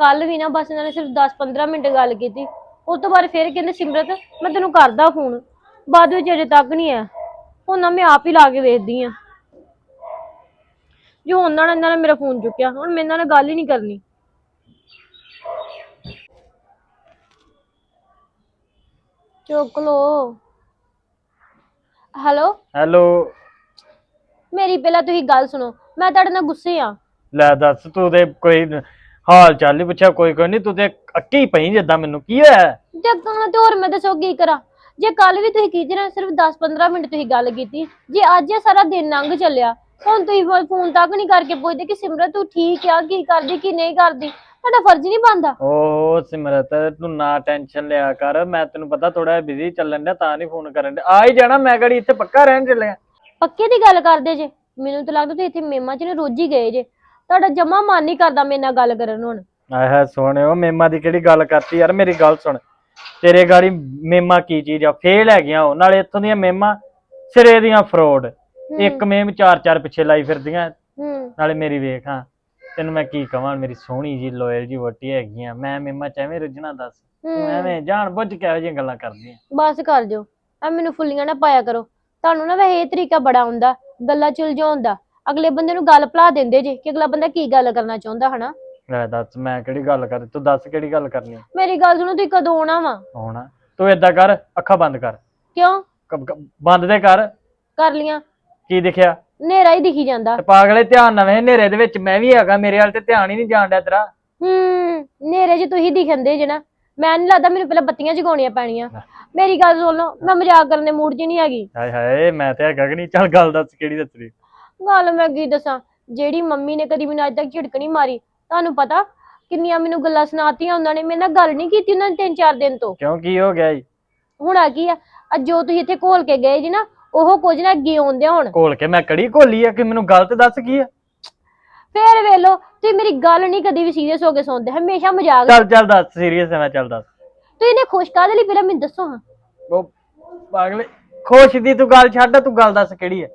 ਕੱਲ ਵੀ ਨਾ ਬਸ ਇਹਨਾਂ ਨੇ ਸਿਰਫ 10-15 ਮਿੰਟ ਗੱਲ ਕੀਤੀ। ਉਸ ਤੋਂ ਬਾਅਦ ਫਿਰ ਕਹਿੰਦੇ ਸਿਮਰਤ ਮੈਂ ਤੈਨੂੰ ਕਰਦਾ ਫੋਨ। ਬਾਅਦ ਵਿੱਚ ਅਜੇ ਤੱਕ ਨਹੀਂ ਆਇਆ। ਹੁਣ ਨਾ ਮੈਂ ਆਪ ਹੀ ਲਾ ਕੇ ਵੇਖਦੀ ਆ ਜੋ ਉਹਨਾਂ ਨੇ ਇਹਨਾਂ ਨੇ ਮੇਰਾ ਫੋਨ ਚੁੱਕਿਆ। ਹੁਣ ਮੇਰੇ ਨਾਲ ਗੱਲ ਹੀ ਨਹੀਂ ਕਰਨੀ। ਚੁੱਕ ਲੋ ਹੈਲੋ? ਹੈਲੋ। ਮੇਰੀ ਪਹਿਲਾਂ ਤੁਸੀਂ ਗੱਲ ਸੁਣੋ। ਮੈਂ ਤੁਹਾਡੇ ਨਾਲ ਗੁੱਸੇ ਆ ਲੈ ਦੱਸ ਤੂੰ ਤੇ ਕੋਈ ਹਾਲ ਚਾਲ ਨਹੀਂ ਪੁੱਛਿਆ ਕੋਈ ਕੋਈ ਨਹੀਂ ਤੂੰ ਤੇ ਅੱਕੀ ਪਈ ਜਿੱਦਾਂ ਮੈਨੂੰ ਕੀ ਹੋਇਆ? ਜੱਗਾਂ ਤੇ ਹੋਰ ਮੈਂ ਦੱਸੋ ਕੀ ਕਰਾਂ? ਜੇ ਕੱਲ ਵੀ ਤੁਸੀਂ ਕੀਤੀ ਨਾ ਸਿਰਫ 10-15 ਮਿੰਟ ਤੁਸੀਂ ਗੱਲ ਕੀਤੀ ਜੇ ਅੱਜ ਇਹ ਸਾਰਾ ਦਿਨ ਲੰਘ ਚੱਲਿਆ ਹੁਣ ਤੁਸੀਂ ਫੋਨ ਤੱਕ ਨਹੀਂ ਕਰਕੇ ਪੁੱਛਦੇ ਕਿ ਸਿਮਰਤ ਤੂੰ ਠੀਕ ਆ ਕੀ ਕਰਦੀ ਕੀ ਨਹੀਂ ਕਰਦੀ ਤੁਹਾਡਾ ਫਰਜ਼ ਨਹੀਂ ਬਣਦਾ। ਓ ਸਿਮਰਤ ਤੂੰ ਨਾ ਟੈਨਸ਼ਨ ਲਿਆ ਕਰ ਮੈਂ ਤੈਨੂੰ ਪਤਾ ਥੋੜਾ ਬਿਜ਼ੀ ਚੱਲਣ ਡਿਆ ਤਾਂ ਨਹੀਂ ਫੋਨ ਕਰਨ ਡਿਆ। ਆ ਹੀ ਜਾਣਾ ਮੈਂ ਗੜੀ ਇੱਥੇ ਪੱਕਾ ਰਹਿਣ ਚੱਲਿਆ। ਪੱਕੇ ਦੀ ਗੱਲ ਕਰਦੇ ਜੇ ਮੈਨੂੰ ਤਾਂ ਲੱਗਦਾ ਤੁਸੀਂ ਇੱਥੇ ਮੇਮਾ ਚ ਨੇ ਰੋਜ਼ ਹੀ ਗਏ ਜੇ। ਤੁਹਾਡਾ ਜਮਾ ਮਨ ਨਹੀਂ ਕਰਦਾ ਮੇਰੇ ਨਾਲ ਗੱਲ ਕਰਨ ਨੂੰ ਹੁਣ। ਆਹ ਸੋਹਣਿਓ ਮੇਮਾ ਦੀ ਕਿਹੜੀ ਗੱਲ ਕਰਤੀ? ਯਾਰ ਮੇਰੀ ਗੱਲ ਸੁਣ। ਤੇਰੇ ਗਾੜੀ ਮੇਮਾ ਕੀ ਚੀਜ਼ ਆ? ਫੇਲ ਹੈਗੀਆਂ ਉਹ। ਨਾਲੇ ਇੱਥੋਂ ਦੀਆਂ ਮੇਮਾ ਸਿਰੇ ਦੀਆਂ ਫਰੋਡ। ਇੱਕ ਮੇਮ ਚਾਰ ਚਾਰ ਪਿੱਛੇ ਲਾਈ ਫਿਰਦੀਆਂ। ਹੂੰ। ਨਾਲੇ ਮੇਰੀ ਵੇਖ ਹਾਂ। ਤੈਨੂੰ ਮੈਂ ਕੀ ਕਵਾਂ? ਮੇਰੀ ਸੋਹਣੀ ਜੀ ਲੋਇਲ ਜੀ ਵੋਟੀ ਹੈਗੀ ਆ। ਮੈਂ ਮੇਮਾ ਚ ਐਵੇਂ ਰੁੱਝਣਾ ਦੱਸ। ਤੂੰ ਹੂੰ। ਐਵੇਂ ਜਾਣ ਬੁੱਝ ਕੇ ਇਹੋ ਜਿਹੀਆਂ ਗੱਲਾਂ ਕਰਦੀ ਆ ਬਸ ਕਰ ਦਿਓ ਐ ਮੈਨੂੰ ਫੁੱਲੀਆਂ ਨਾ ਪਾਇਆ ਕਰੋ। ਤੁਹਾਨੂੰ ਨਾ ਵੈਸੇ ਇਹ ਤਰੀਕਾ ਬੜਾ ਆਉਂਦਾ ਗੱਲਾਂ ਚੁਲਝਾਉਣ ਦਾ। ਅਗਲੇ ਬੰਦੇ ਨੂੰ ਗੱਲ ਭੁਲਾ ਦਿੰਦੇ ਜੇ ਕਿ ਅਗਲਾ ਬੰਦਾ ਕੀ ਗੱਲ ਕਰਨਾ ਚਾਹੁੰਦਾ ਹਨਾ? ਲੈ ਦੱਸ ਮੈਂ ਕਿਹੜੀ ਗੱਲ ਕਰ? ਤੂੰ ਦੱਸ ਕਿਹੜੀ ਗੱਲ ਕਰਨੀ ਆ? ਮੇਰੀ ਗੱਲ ਸੁਣੋ ਤੁਸੀਂ ਕਦੋਂ ਆਉਣਾ ਵਾ? ਹੁਣ ਤੂੰ ਏਦਾਂ ਕਰ ਅੱਖਾਂ ਬੰਦ ਕਰ। ਕਿਉਂ? ਕ- ਕ- ਬੰਦ ਦੇ ਕਰ। ਕਰ ਲੀਆਂ। ਕੀ ਦਿਖਿਆ? ਹਨੇਰਾ ਹੀ ਦਿਖੀ ਜਾਂਦਾ। ਤੇ ਪਾਗਲੇ ਧਿਆਨ ਨਾ ਵੇ ਹਨੇਰੇ ਦੇ ਵਿੱਚ ਮੈਂ ਵੀ ਹੈਗਾ ਮੇਰੇ ਵੱਲ ਤੇ ਧਿਆਨ ਹੀ ਨਹੀਂ ਜਾਣ ਡਿਆ ਤੇਰਾ। ਹੂੰ ਹਨੇਰੇ 'ਚ ਤੁਸੀਂ ਦਿਖੰਦੇ ਜੇ ਨਾ। ਮੈਂ ਨਹੀਂ ਲੱਗਦਾ ਮੈਨੂੰ ਪਹਿਲਾਂ ਬੱਤੀਆਂ ਜਗਾਉਣੀਆਂ ਪੈਣੀਆਂ। ਮੇਰੀ ਗੱਲ ਸੁਣ ਲਓ ਮੈਂ ਮਜ਼ਾਕ ਕਰਨ ਦੇ ਮੂਡ 'ਚ ਨਹੀਂ ਹੈਗੀ। ਹਾਏ ਹਾਏ ਮੈਂ ਤੇ ਹੈਗਾ ਕਿ ਨਹੀਂ? ਚੱਲ ਗੱਲ ਦੱਸ ਕਿਹੜੀ ਦੱਸਣੀ? ਗੱਲ ਮੈਂ ਕੀ ਦੱਸਾਂ? ਜਿਹੜੀ ਮੰਮੀ ਨੇ ਕਦੀ ਮੈਨੂੰ ਅੱਜ ਤੱਕ ਝਿੜਕ ਨਹੀਂ ਮਾਰੀ ਤੁਹਾਨੂੰ ਪਤਾ ਕਿੰਨੀਆਂ ਮੈਨੂੰ ਗੱਲਾਂ ਸੁਣਾਤੀਆਂ ਉਹਨਾਂ ਨੇ ਮੇਰੇ ਨਾਲ ਗੱਲ ਨਹੀਂ ਕੀਤੀ ਉਹਨਾਂ ਨੇ ਤਿੰਨ ਚਾਰ ਦਿਨ ਤੋਂ। ਕਿਉਂ ਕੀ ਹੋ ਗਿਆ ਜੀ? ਹੁਣ ਆ ਕੀ ਆ? ਅੱਜ ਜੋ ਤੁਸੀਂ ਇੱਥੇ ਘੋਲ ਕੇ ਗਏ ਜੀ ਨਾ ਉਹ ਕੁਝ ਨਾ ਅੱਗੇ ਆਉਂਦੇ ਹੁਣ। ਘੋਲ ਕੇ ਮੈਂ ਕੜੀ ਘੋਲੀ ਆ? ਕਿ ਮੈਨੂੰ ਗਲਤ ਦੱਸ ਕੀ ਆ? ਫੇਰ ਵੇਖ ਲਓ ਤੁਸੀਂ ਮੇਰੀ ਗੱਲ ਨਹੀਂ ਕਦੀ ਵੀ ਸੀਰੀਅਸ ਹੋ ਕੇ ਸੁਣਦੇ ਹਮੇਸ਼ਾ ਮਜ਼ਾਕ ਚੱਲ ਚੱਲ ਦੱਸ ਸੀਰੀਅਸ ਹੈ ਮੈਂ ਚੱਲ ਦੱਸ। ਤੁਸੀਂ ਨੇ ਖੁਸ਼ ਕਾਹਦੇ ਲਈ? ਪਹਿਲਾਂ ਮੈਨੂੰ ਦੱਸੋ ਹਾਂ। ਉਹ ਪਾਗਲੇ ਖੁਸ਼ ਦੀ ਤੂੰ ਗੱਲ ਛੱਡ ਤੂੰ ਗੱਲ ਦੱਸ ਕਿਹੜੀ ਹੈ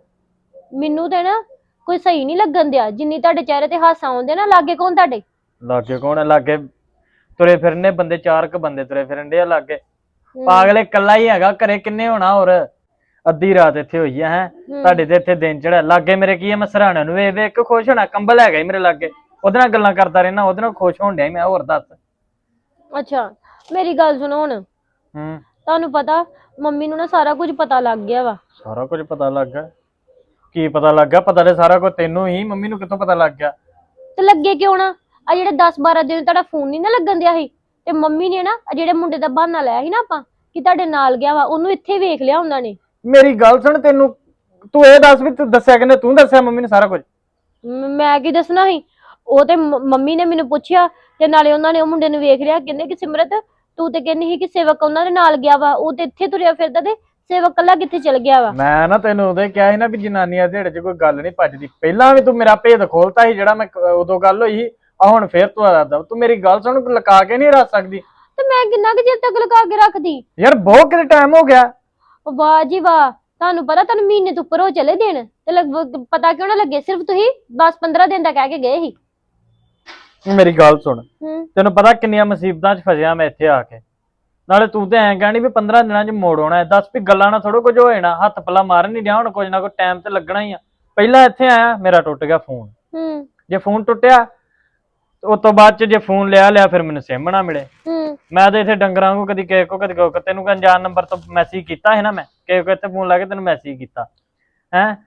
ਮੈਨੂੰ ਤੇ ਨਾ ਕੋਈ ਸਹੀ ਨਹੀਂ ਲੱਗਣ ਦਿਆ। ਜਿੰਨੀ ਤੁਹਾਡੇ ਚਿਹਰੇ ਤੇ ਹਾਸਾ ਆਉਂਦੇ ਨਾ ਲਾਗੇ ਕੌਣ ਤੁਹਾਡੇ? ਲਾਗੇ ਕੌਣ ਹੈ? ਲਾਗੇ ਤੁਰੇ ਫਿਰਨੇ ਬੰਦੇ ਚਾਰ ਕ ਬੰਦੇ ਤੁਰੇ ਫਿਰਨ ਦੇ ਆ ਲਾਗੇ। ਪਾਗਲੇ ਕੱਲਾ ਹੀ ਹੈਗਾ ਘਰੇ ਕਿੰਨੇ ਹੋਣਾ ਹੋਰ? ਅੱਧੀ ਰਾਤ ਇੱਥੇ ਹੋਈ ਆ ਹੈ? ਤੁਹਾਡੇ ਤੇ ਇੱਥੇ ਦਿਨ ਚੜਿਆ ਲਾਗੇ ਮੇਰੇ ਕੀ ਹੈ ਮੈਂ ਸਰਾਣਾ ਨੂੰ ਵੇਖ ਵੇਖ ਕੇ ਖੁਸ਼ ਹੋਣਾ। ਕੰਬਲ ਹੈਗਾ ਹੀ ਮੇਰੇ ਲਾਗੇ। ਉਹਦੇ ਨਾਲ ਗੱਲਾਂ ਕਰਦਾ ਰਹਿਣਾ ਉਹਦੇ ਨਾਲ ਖੁਸ਼ ਹੋਣ ਡਿਆ ਮੈਂ ਹੋਰ ਦੱਸ? ਅੱਛਾ ਮੇਰੀ ਗੱਲ ਸੁਣੋ ਹੁਣ। ਹੂੰ। ਤੁਹਾਨੂੰ ਪਤਾ ਮੰਮੀ ਨੂੰ ਨਾ ਸਾਰਾ ਕੁਝ ਪਤਾ ਲੱਗ ਗਿਆ ਵਾ। ਸਾਰਾ ਕੁਝ ਪਤਾ ਲੱਗ ਗਿਆ। ਕੀ ਪਤਾ ਲੱਗ ਗਿਆ? ਪਤਾ ਤੇ ਸਾਰਾ ਕੁਝ ਤੈਨੂੰ ਹੀ। ਮੰਮੀ ਨੂੰ ਕਿੱਥੋਂ ਪਤਾ ਲੱਗ ਗਿਆ? ਤੇ ਲੱਗੇ ਕਿਉਂ ਨਾ? ਆ ਜਿਹੜੇ 10 12 ਦਿਨ ਤੁਹਾਡਾ ਫੋਨ ਨਹੀਂ ਨਾ ਲੱਗਣ ਦਿਆ ਸੀ। ਤੇ ਮੰਮੀ ਨੇ ਨਾ ਆ ਜਿਹੜੇ ਮੁੰਡੇ ਦਾ ਬਹਾਨਾ ਲਾਇਆ ਸੀ ਨਾ ਆਪਾਂ ਕਿ ਤੁਹਾਡੇ ਨਾਲ ਗਿਆ ਵਾ ਉਹਨੂੰ ਇੱਥੇ ਵੇਖ ਲਿਆ ਉਹਨਾਂ ਨੇ। ਮੇਰੀ ਗੱਲ ਸੁਣ ਤੈਨੂੰ। ਤੂੰ ਇਹ ਦੱਸ ਵੀ ਤੂੰ ਦੱਸਿਆ ਕਿਨੇ ਤੂੰ ਦੱਸਿਆ ਮੰਮੀ ਨੂੰ ਸਾਰਾ ਕੁਝ ਮ- ਮੈਂ ਕੀ ਦੱਸਣਾ ਸੀ? ਉਹ ਤੇ ਮ- ਮੰਮੀ ਨੇ ਮੈਨੂੰ ਪੁੱਛਿਆ ਤੇ ਨਾਲੇ ਉਹਨਾਂ ਨੇ ਉਹ ਮੁੰਡੇ ਨੂੰ ਵੇਖ ਲਿਆ। ਕਹਿੰਦੇ ਕਿ ਸਿਮਰਤ ਤੂੰ ਤੇ ਕਹਿੰਦੀ ਸੀ ਕਿ ਸੇਵਕ ਉਹਨਾਂ ਦੇ ਨਾਲ ਗਿਆ ਵਾ ਉਹ ਤੇ ਇੱਥੇ ਤੁਰਿਆ ਫਿਰਦਾ ਤੇ ਸੇਵਕ ਕੱਲਾ ਕਿੱਥੇ ਚਲ ਗਿਆ ਵਾ? ਮੈਂ ਨਾ ਤੈਨੂੰ ਹੀ ਕਿਹਾ ਸੀ ਨਾ ਵੀ ਜਨਾਨੀਆਂ ਦੇ ਚ ਕੋਈ ਗੱਲ ਨਹੀਂ ਭੱਜਦੀ। ਪਹਿਲਾਂ ਵੀ ਤੂੰ ਮੇਰਾ ਭੇਦ ਖੋਲਤਾ ਸੀ ਜਿਹੜਾ ਮੈਂ ਕ- ਉਦੋਂ ਗੱਲ ਹੋਈ ਸੀ ਆ ਹੁਣ ਫੇਰ ਤੂੰ ਆਦਾ ਤੂੰ ਮੇਰੀ ਗੱਲ ਸੁਣ ਲੁਕਾ ਕੇ ਨਹੀਂ ਰੱਖ ਸਕਦੀ। ਤੇ ਮੈਂ ਕਿੰਨਾ ਕੁ ਚਿਰ ਤੱਕ ਲਗਾ ਕੇ ਰੱਖਦੀ? ਯਾਰ ਬਹੁਤ ਕਿਤੇ ਟਾਈਮ ਹੋ ਗਿਆ। ਉਹ ਵਾਹ ਜੀ ਵਾਹ ਤੁਹਾਨੂੰ ਪਤਾ ਤੁਹਾਨੂੰ ਮਹੀਨੇ ਤੋਂ ਉੱਪਰ ਹੋ ਚਲੇ ਦੇਣ ਤੇ ਲਗਭਗ ਪਤਾ ਕਿਉਂ ਨਾ ਲੱਗੇ? ਸਿਰਫ ਤੁਸੀਂ 10 15 ਦਿਨ ਦਾ ਕਹਿ ਕੇ ਗਏ ਸੀ। ਮੇਰੀ ਗੱਲ ਸੁਣ। ਹੂੰ। ਤੈਨੂੰ ਪਤਾ ਕਿੰਨੀਆਂ ਮੁਸੀਬਤਾਂ 'ਚ ਫਸਿਆ ਮੈਂ ਇੱਥੇ ਆ ਕੇ। ਨਾਲੇ ਤੂੰ ਤੇ ਐਂ ਕਹਿਣੀ ਵੀ 15 ਦਿਨਾਂ 'ਚ ਮੋੜ ਆਉਣਾ ਹੈ। ਦੱਸ ਵੀ ਗੱਲਾਂ ਨਾਲ ਥੋੜਾ ਕੁਝ ਹੋ ਜਾਣਾ। ਹੱਥ ਪੱਲਾ ਮਾਰਨ ਨਹੀਂ ਡਿਆ ਹੁਣ ਕੁਝ ਨਾ ਕੋਈ ਟਾਈਮ ਤੇ ਲੱਗਣਾ ਹੀ ਆ। ਪਹਿਲਾਂ ਇੱਥੇ ਆਇਆ ਮੇਰਾ ਟੁੱਟ ਗਿਆ ਫੋਨ ਹੂੰ। ਜੇ ਫੋਨ ਟੁੱਟਿਆ ਉਸ ਤੋਂ ਬਾਅਦ 'ਚ ਜੇ ਫੋਨ ਲਿਆ ਲਿਆ ਫਿਰ ਮੈਨੂੰ ਸਿਮ ਨਾ ਮਿਲੇ। ਹੂੰ। ਮੈਂ ਤੇ ਇੱਥੇ ਡੰਗਰਾਂ ਨੂੰ ਕਦੀ ਕਿਸੇ ਕੋ ਕਦੀ ਕੋ ਤੈਨੂੰ ਅਣਜਾਣ ਨੰਬਰ ਤੋਂ ਮੈਸੇਜ ਕੀਤਾ ਹੈ ਨਾ ਮੈਂ ਕਿਸੇ ਕੋ ਇੱਥੇ ਫੋਨ ਲਾ ਕੇ ਤੈਨੂੰ ਮੈਸੇਜ ਕੀਤਾ। ਹੈ?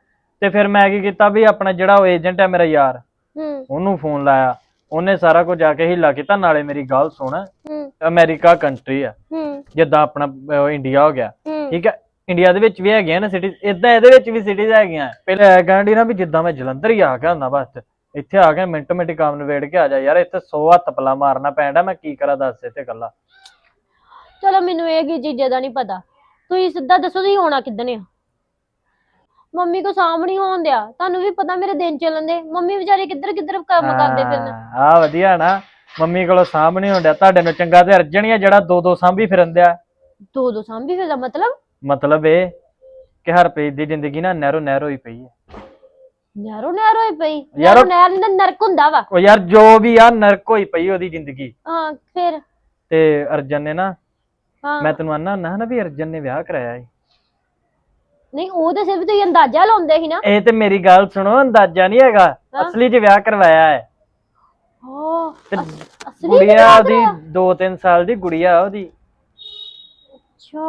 ਤੇ ਫਿਰ ਮੈਂ ਕੀ ਕੀਤਾ ਵੀ ਆਪਣਾ ਜਿਹੜਾ ਉਹ ਏਜੰਟ ਹੈ ਮੇਰਾ ਯਾਰ ਹੂੰ। ਉਹਨੂੰ ਫੋਨ ਲਾਇਆ। ਉਹਨੇ ਸਾਰਾ ਕੁਝ ਜਾ ਕੇ ਹਿੱਲਾ ਕੀਤਾ। ਨਾਲੇ ਮੇਰੀ ਗੱਲ ਸੁਣ। ਹੂੰ। ਅਮਰੀਕਾ ਕੰਟਰੀ ਆ। ਹੂੰ। ਜਿੱਦਾਂ ਆਪਣਾ ਅਹ, ਇੰਡੀਆ ਹੋ ਗਿਆ। ਹੂੰ। ਠੀਕ ਹੈ ਇੰਡੀਆ ਦੇ ਵਿੱਚ ਵੀ ਹੈਗੀਆਂ ਨੇ ਸਿਟੀਜ਼ ਇਦਾਂ ਇਹਦੇ ਵਿੱਚ ਵੀ ਸਿਟੀਜ਼ ਹੈਗੀਆਂ। ਪਹਿਲੇ ਗਾਂਢੀ ਨਾ ਵੀ ਜਿੱਦਾਂ ਮੈਂ ਜਲੰਧਰ ਹੀ ਆ ਗਿਆ ਹੁੰਦਾ ਬਸ ਇੱਥੇ ਆ ਕੇ ਮਿੰਟੋ ਮਿੰਟ ਕੰਮ ਨਵੇੜ ਕੇ ਆ ਜਾ। ਯਾਰ ਇੱਥੇ 100 ਹੱਥ ਪਲਾ ਮਾਰਨਾ ਪੈਂਦਾ ਮੈਂ ਕੀ ਕਰਾਂ ਦੱਸ ਇੱਥੇ ਕੱਲਾ ਚਲੋ ਮੈਨੂੰ ਇਹ ਕੀ ਚੀਜ਼ਾਂ ਦਾ ਨਹੀਂ ਪਤਾ। ਤੁਸੀਂ ਸਿੱਧਾ ਦੱਸੋ ਤੁਸੀਂ ਹੋਣਾ ਕਿੱਦਣ ਆ? ਮੰਮੀ ਕੋ ਸਾਹਮਣੇ ਹੋਣ ਦਿਆ। ਤੁਹਾਨੂੰ ਵੀ ਪਤਾ ਮੇਰੇ ਦਿਨ ਚੱਲਣ ਦੇ। ਮੰਮੀ ਵਿਚਾਰੇ ਕਿੱਧਰ ਕਿੱਧਰ ਕੰਮ ਕਰਦੇ ਫਿਰਨ। ਆ ਵਧੀਆ ਨਾ। ਮੰਮੀ ਕੋਲੋਂ ਸਾਹਮਣੇ ਹੁੰਦਿਆ ਤੁਹਾਡੇ ਨੂੰ ਚੰਗਾ ਤੇ ਅਰਜਣੀਆ ਜਿਹੜਾ ਦੋ ਦੋ ਸਾਂਭੀ ਫਿਰੰਦਿਆ ਦੋ ਦੋ ਸਾਂਭੀ ਫਿਰਦਾ ਮਤਲਬ? ਮਤਲਬ ਇਹ ਕਿ ਹਰਪ੍ਰੀਤ ਦੀ ਜ਼ਿੰਦਗੀ ਨਾ ਨਹਿਰੋ ਨਹਿਰੋ ਹੀ ਪਈ ਹੈ। ਨਹਿਰੋ ਨਹਿਰ ਹੋਈ ਪਈ? ਯਾਰ ਉਹ- ਨਹਿਰ ਦਾ ਨਰਕ ਹੁੰਦਾ ਵਾ। ਉਹ ਯਾਰ ਜੋ ਵੀ ਆ ਨਰਕ ਹੋਈ ਪਈ ਉਹਦੀ ਜ਼ਿੰਦਗੀ। ਹਾਂ ਫਿਰ? ਤੇ ਅਰਜਨ ਨੇ ਨਾ ਹਾਂ। ਮੈਂ ਤੈਨੂੰ ਆਨਾ ਹੁੰਦਾ ਨਾ ਵੀ ਅਰਜਨ ਨੇ ਵਿਆਹ ਕਰਾਇਆ ਏ। ਨਹੀਂ ਉਹ ਤਾਂ ਸਿਰਫ ਤੁਸੀਂ ਅੰਦਾਜ਼ਾ ਲਾਉਂਦੇ ਸੀ ਨਾ। ਇਹ ਤੇ ਮੇਰੀ ਗੱਲ ਸੁਣੋ ਅੰਦਾਜ਼ਾ ਨਹੀਂ ਹੈਗਾ। ਹਾਂ। ਅਸਲੀ 'ਚ ਵਿਆਹ ਕਰਵਾਇਆ ਹੈ ਓ ਤੇ ਅਸ- ਅਸਲੀ ਗੁੜੀਆ ਵਿਆਹ ਉਹਦੀ ਕਰਾਇਆ? 2-3 ਸਾਲ ਦੀ ਗੁੜੀਆ ਉਹਦੀ। ਅੱਛਾ।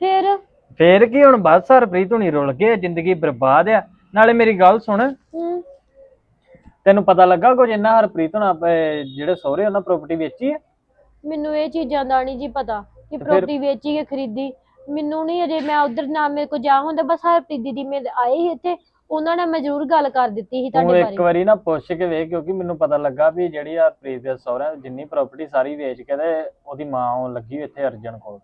ਫਿਰ? ਫੇਰ ਕੀ ਹੁਣ ਬਸ ਹਰਪ੍ਰੀਤ ਹੁਣੀ ਰੁਲ ਗਏ ਜ਼ਿੰਦਗੀ ਬਰਬਾਦ ਆ। ਨਾਲੇ ਮੇਰੀ ਗੱਲ ਸੁਣ। ਹੂੰ। ਤੈਨੂੰ ਪਤਾ ਲੱਗਾ ਕੁਝ ਇੰਨਾ ਹਰਪ੍ਰੀਤ ਹੁਣ ਜਿਹੜੇ ਸਹੁਰੇ ਉਹਨਾਂ ਪ੍ਰਾਪਰਟੀ ਵੇਚੀ ਹੈ ਮੈਨੂੰ ਇਹ ਚੀਜ਼ਾਂ ਦਾ ਨਹੀਂ ਜੀ ਪਤਾ ਕਿ ਫਿਰ- ਪ੍ਰਾਪਰਟੀ ਵੇਚੀ ਕਿ ਖਰੀਦੀ। ਮੈਨੂੰ ਨਹੀਂ ਅਜੇ ਮੈਂ ਉਧਰ ਨਾ ਮੇਰੇ ਕੋ ਜਾ ਹੁੰਦਾ ਬਸ ਹਰਪ੍ਰੀਤ ਦੀਦੀ ਮੇਰੇ ਆਏ ਸੀ ਇੱਥੇ। ਉਹਨਾਂ ਨਾਲ ਮੈਂ ਜ਼ਰੂਰ ਗੱਲ ਕਰ ਦਿੱਤੀ ਸੀ ਤੂੰ ਤੁਹਾਡੇ ਇੱਕ ਬਾਰੇ। ਵਾਰੀ ਨਾ ਪੁੱਛ ਕੇ ਵੇਖ ਕਿਉਂਕਿ ਮੈਨੂੰ ਪਤਾ ਲੱਗਾ ਵੀ ਜਿਹੜੀ ਹਰਪ੍ਰੀਤ ਦੇ ਸਹੁਰਿਆਂ ਦੀ ਜਿੰਨੀ ਪ੍ਰਾਪਰਟੀ ਸਾਰੀ ਵੇਚ ਕੇ ਤੇ ਉਹਦੀ ਮਾਂ ਆਉਣ ਲੱਗੀ ਇੱਥੇ ਅਰਜਨ ਕੋਲ।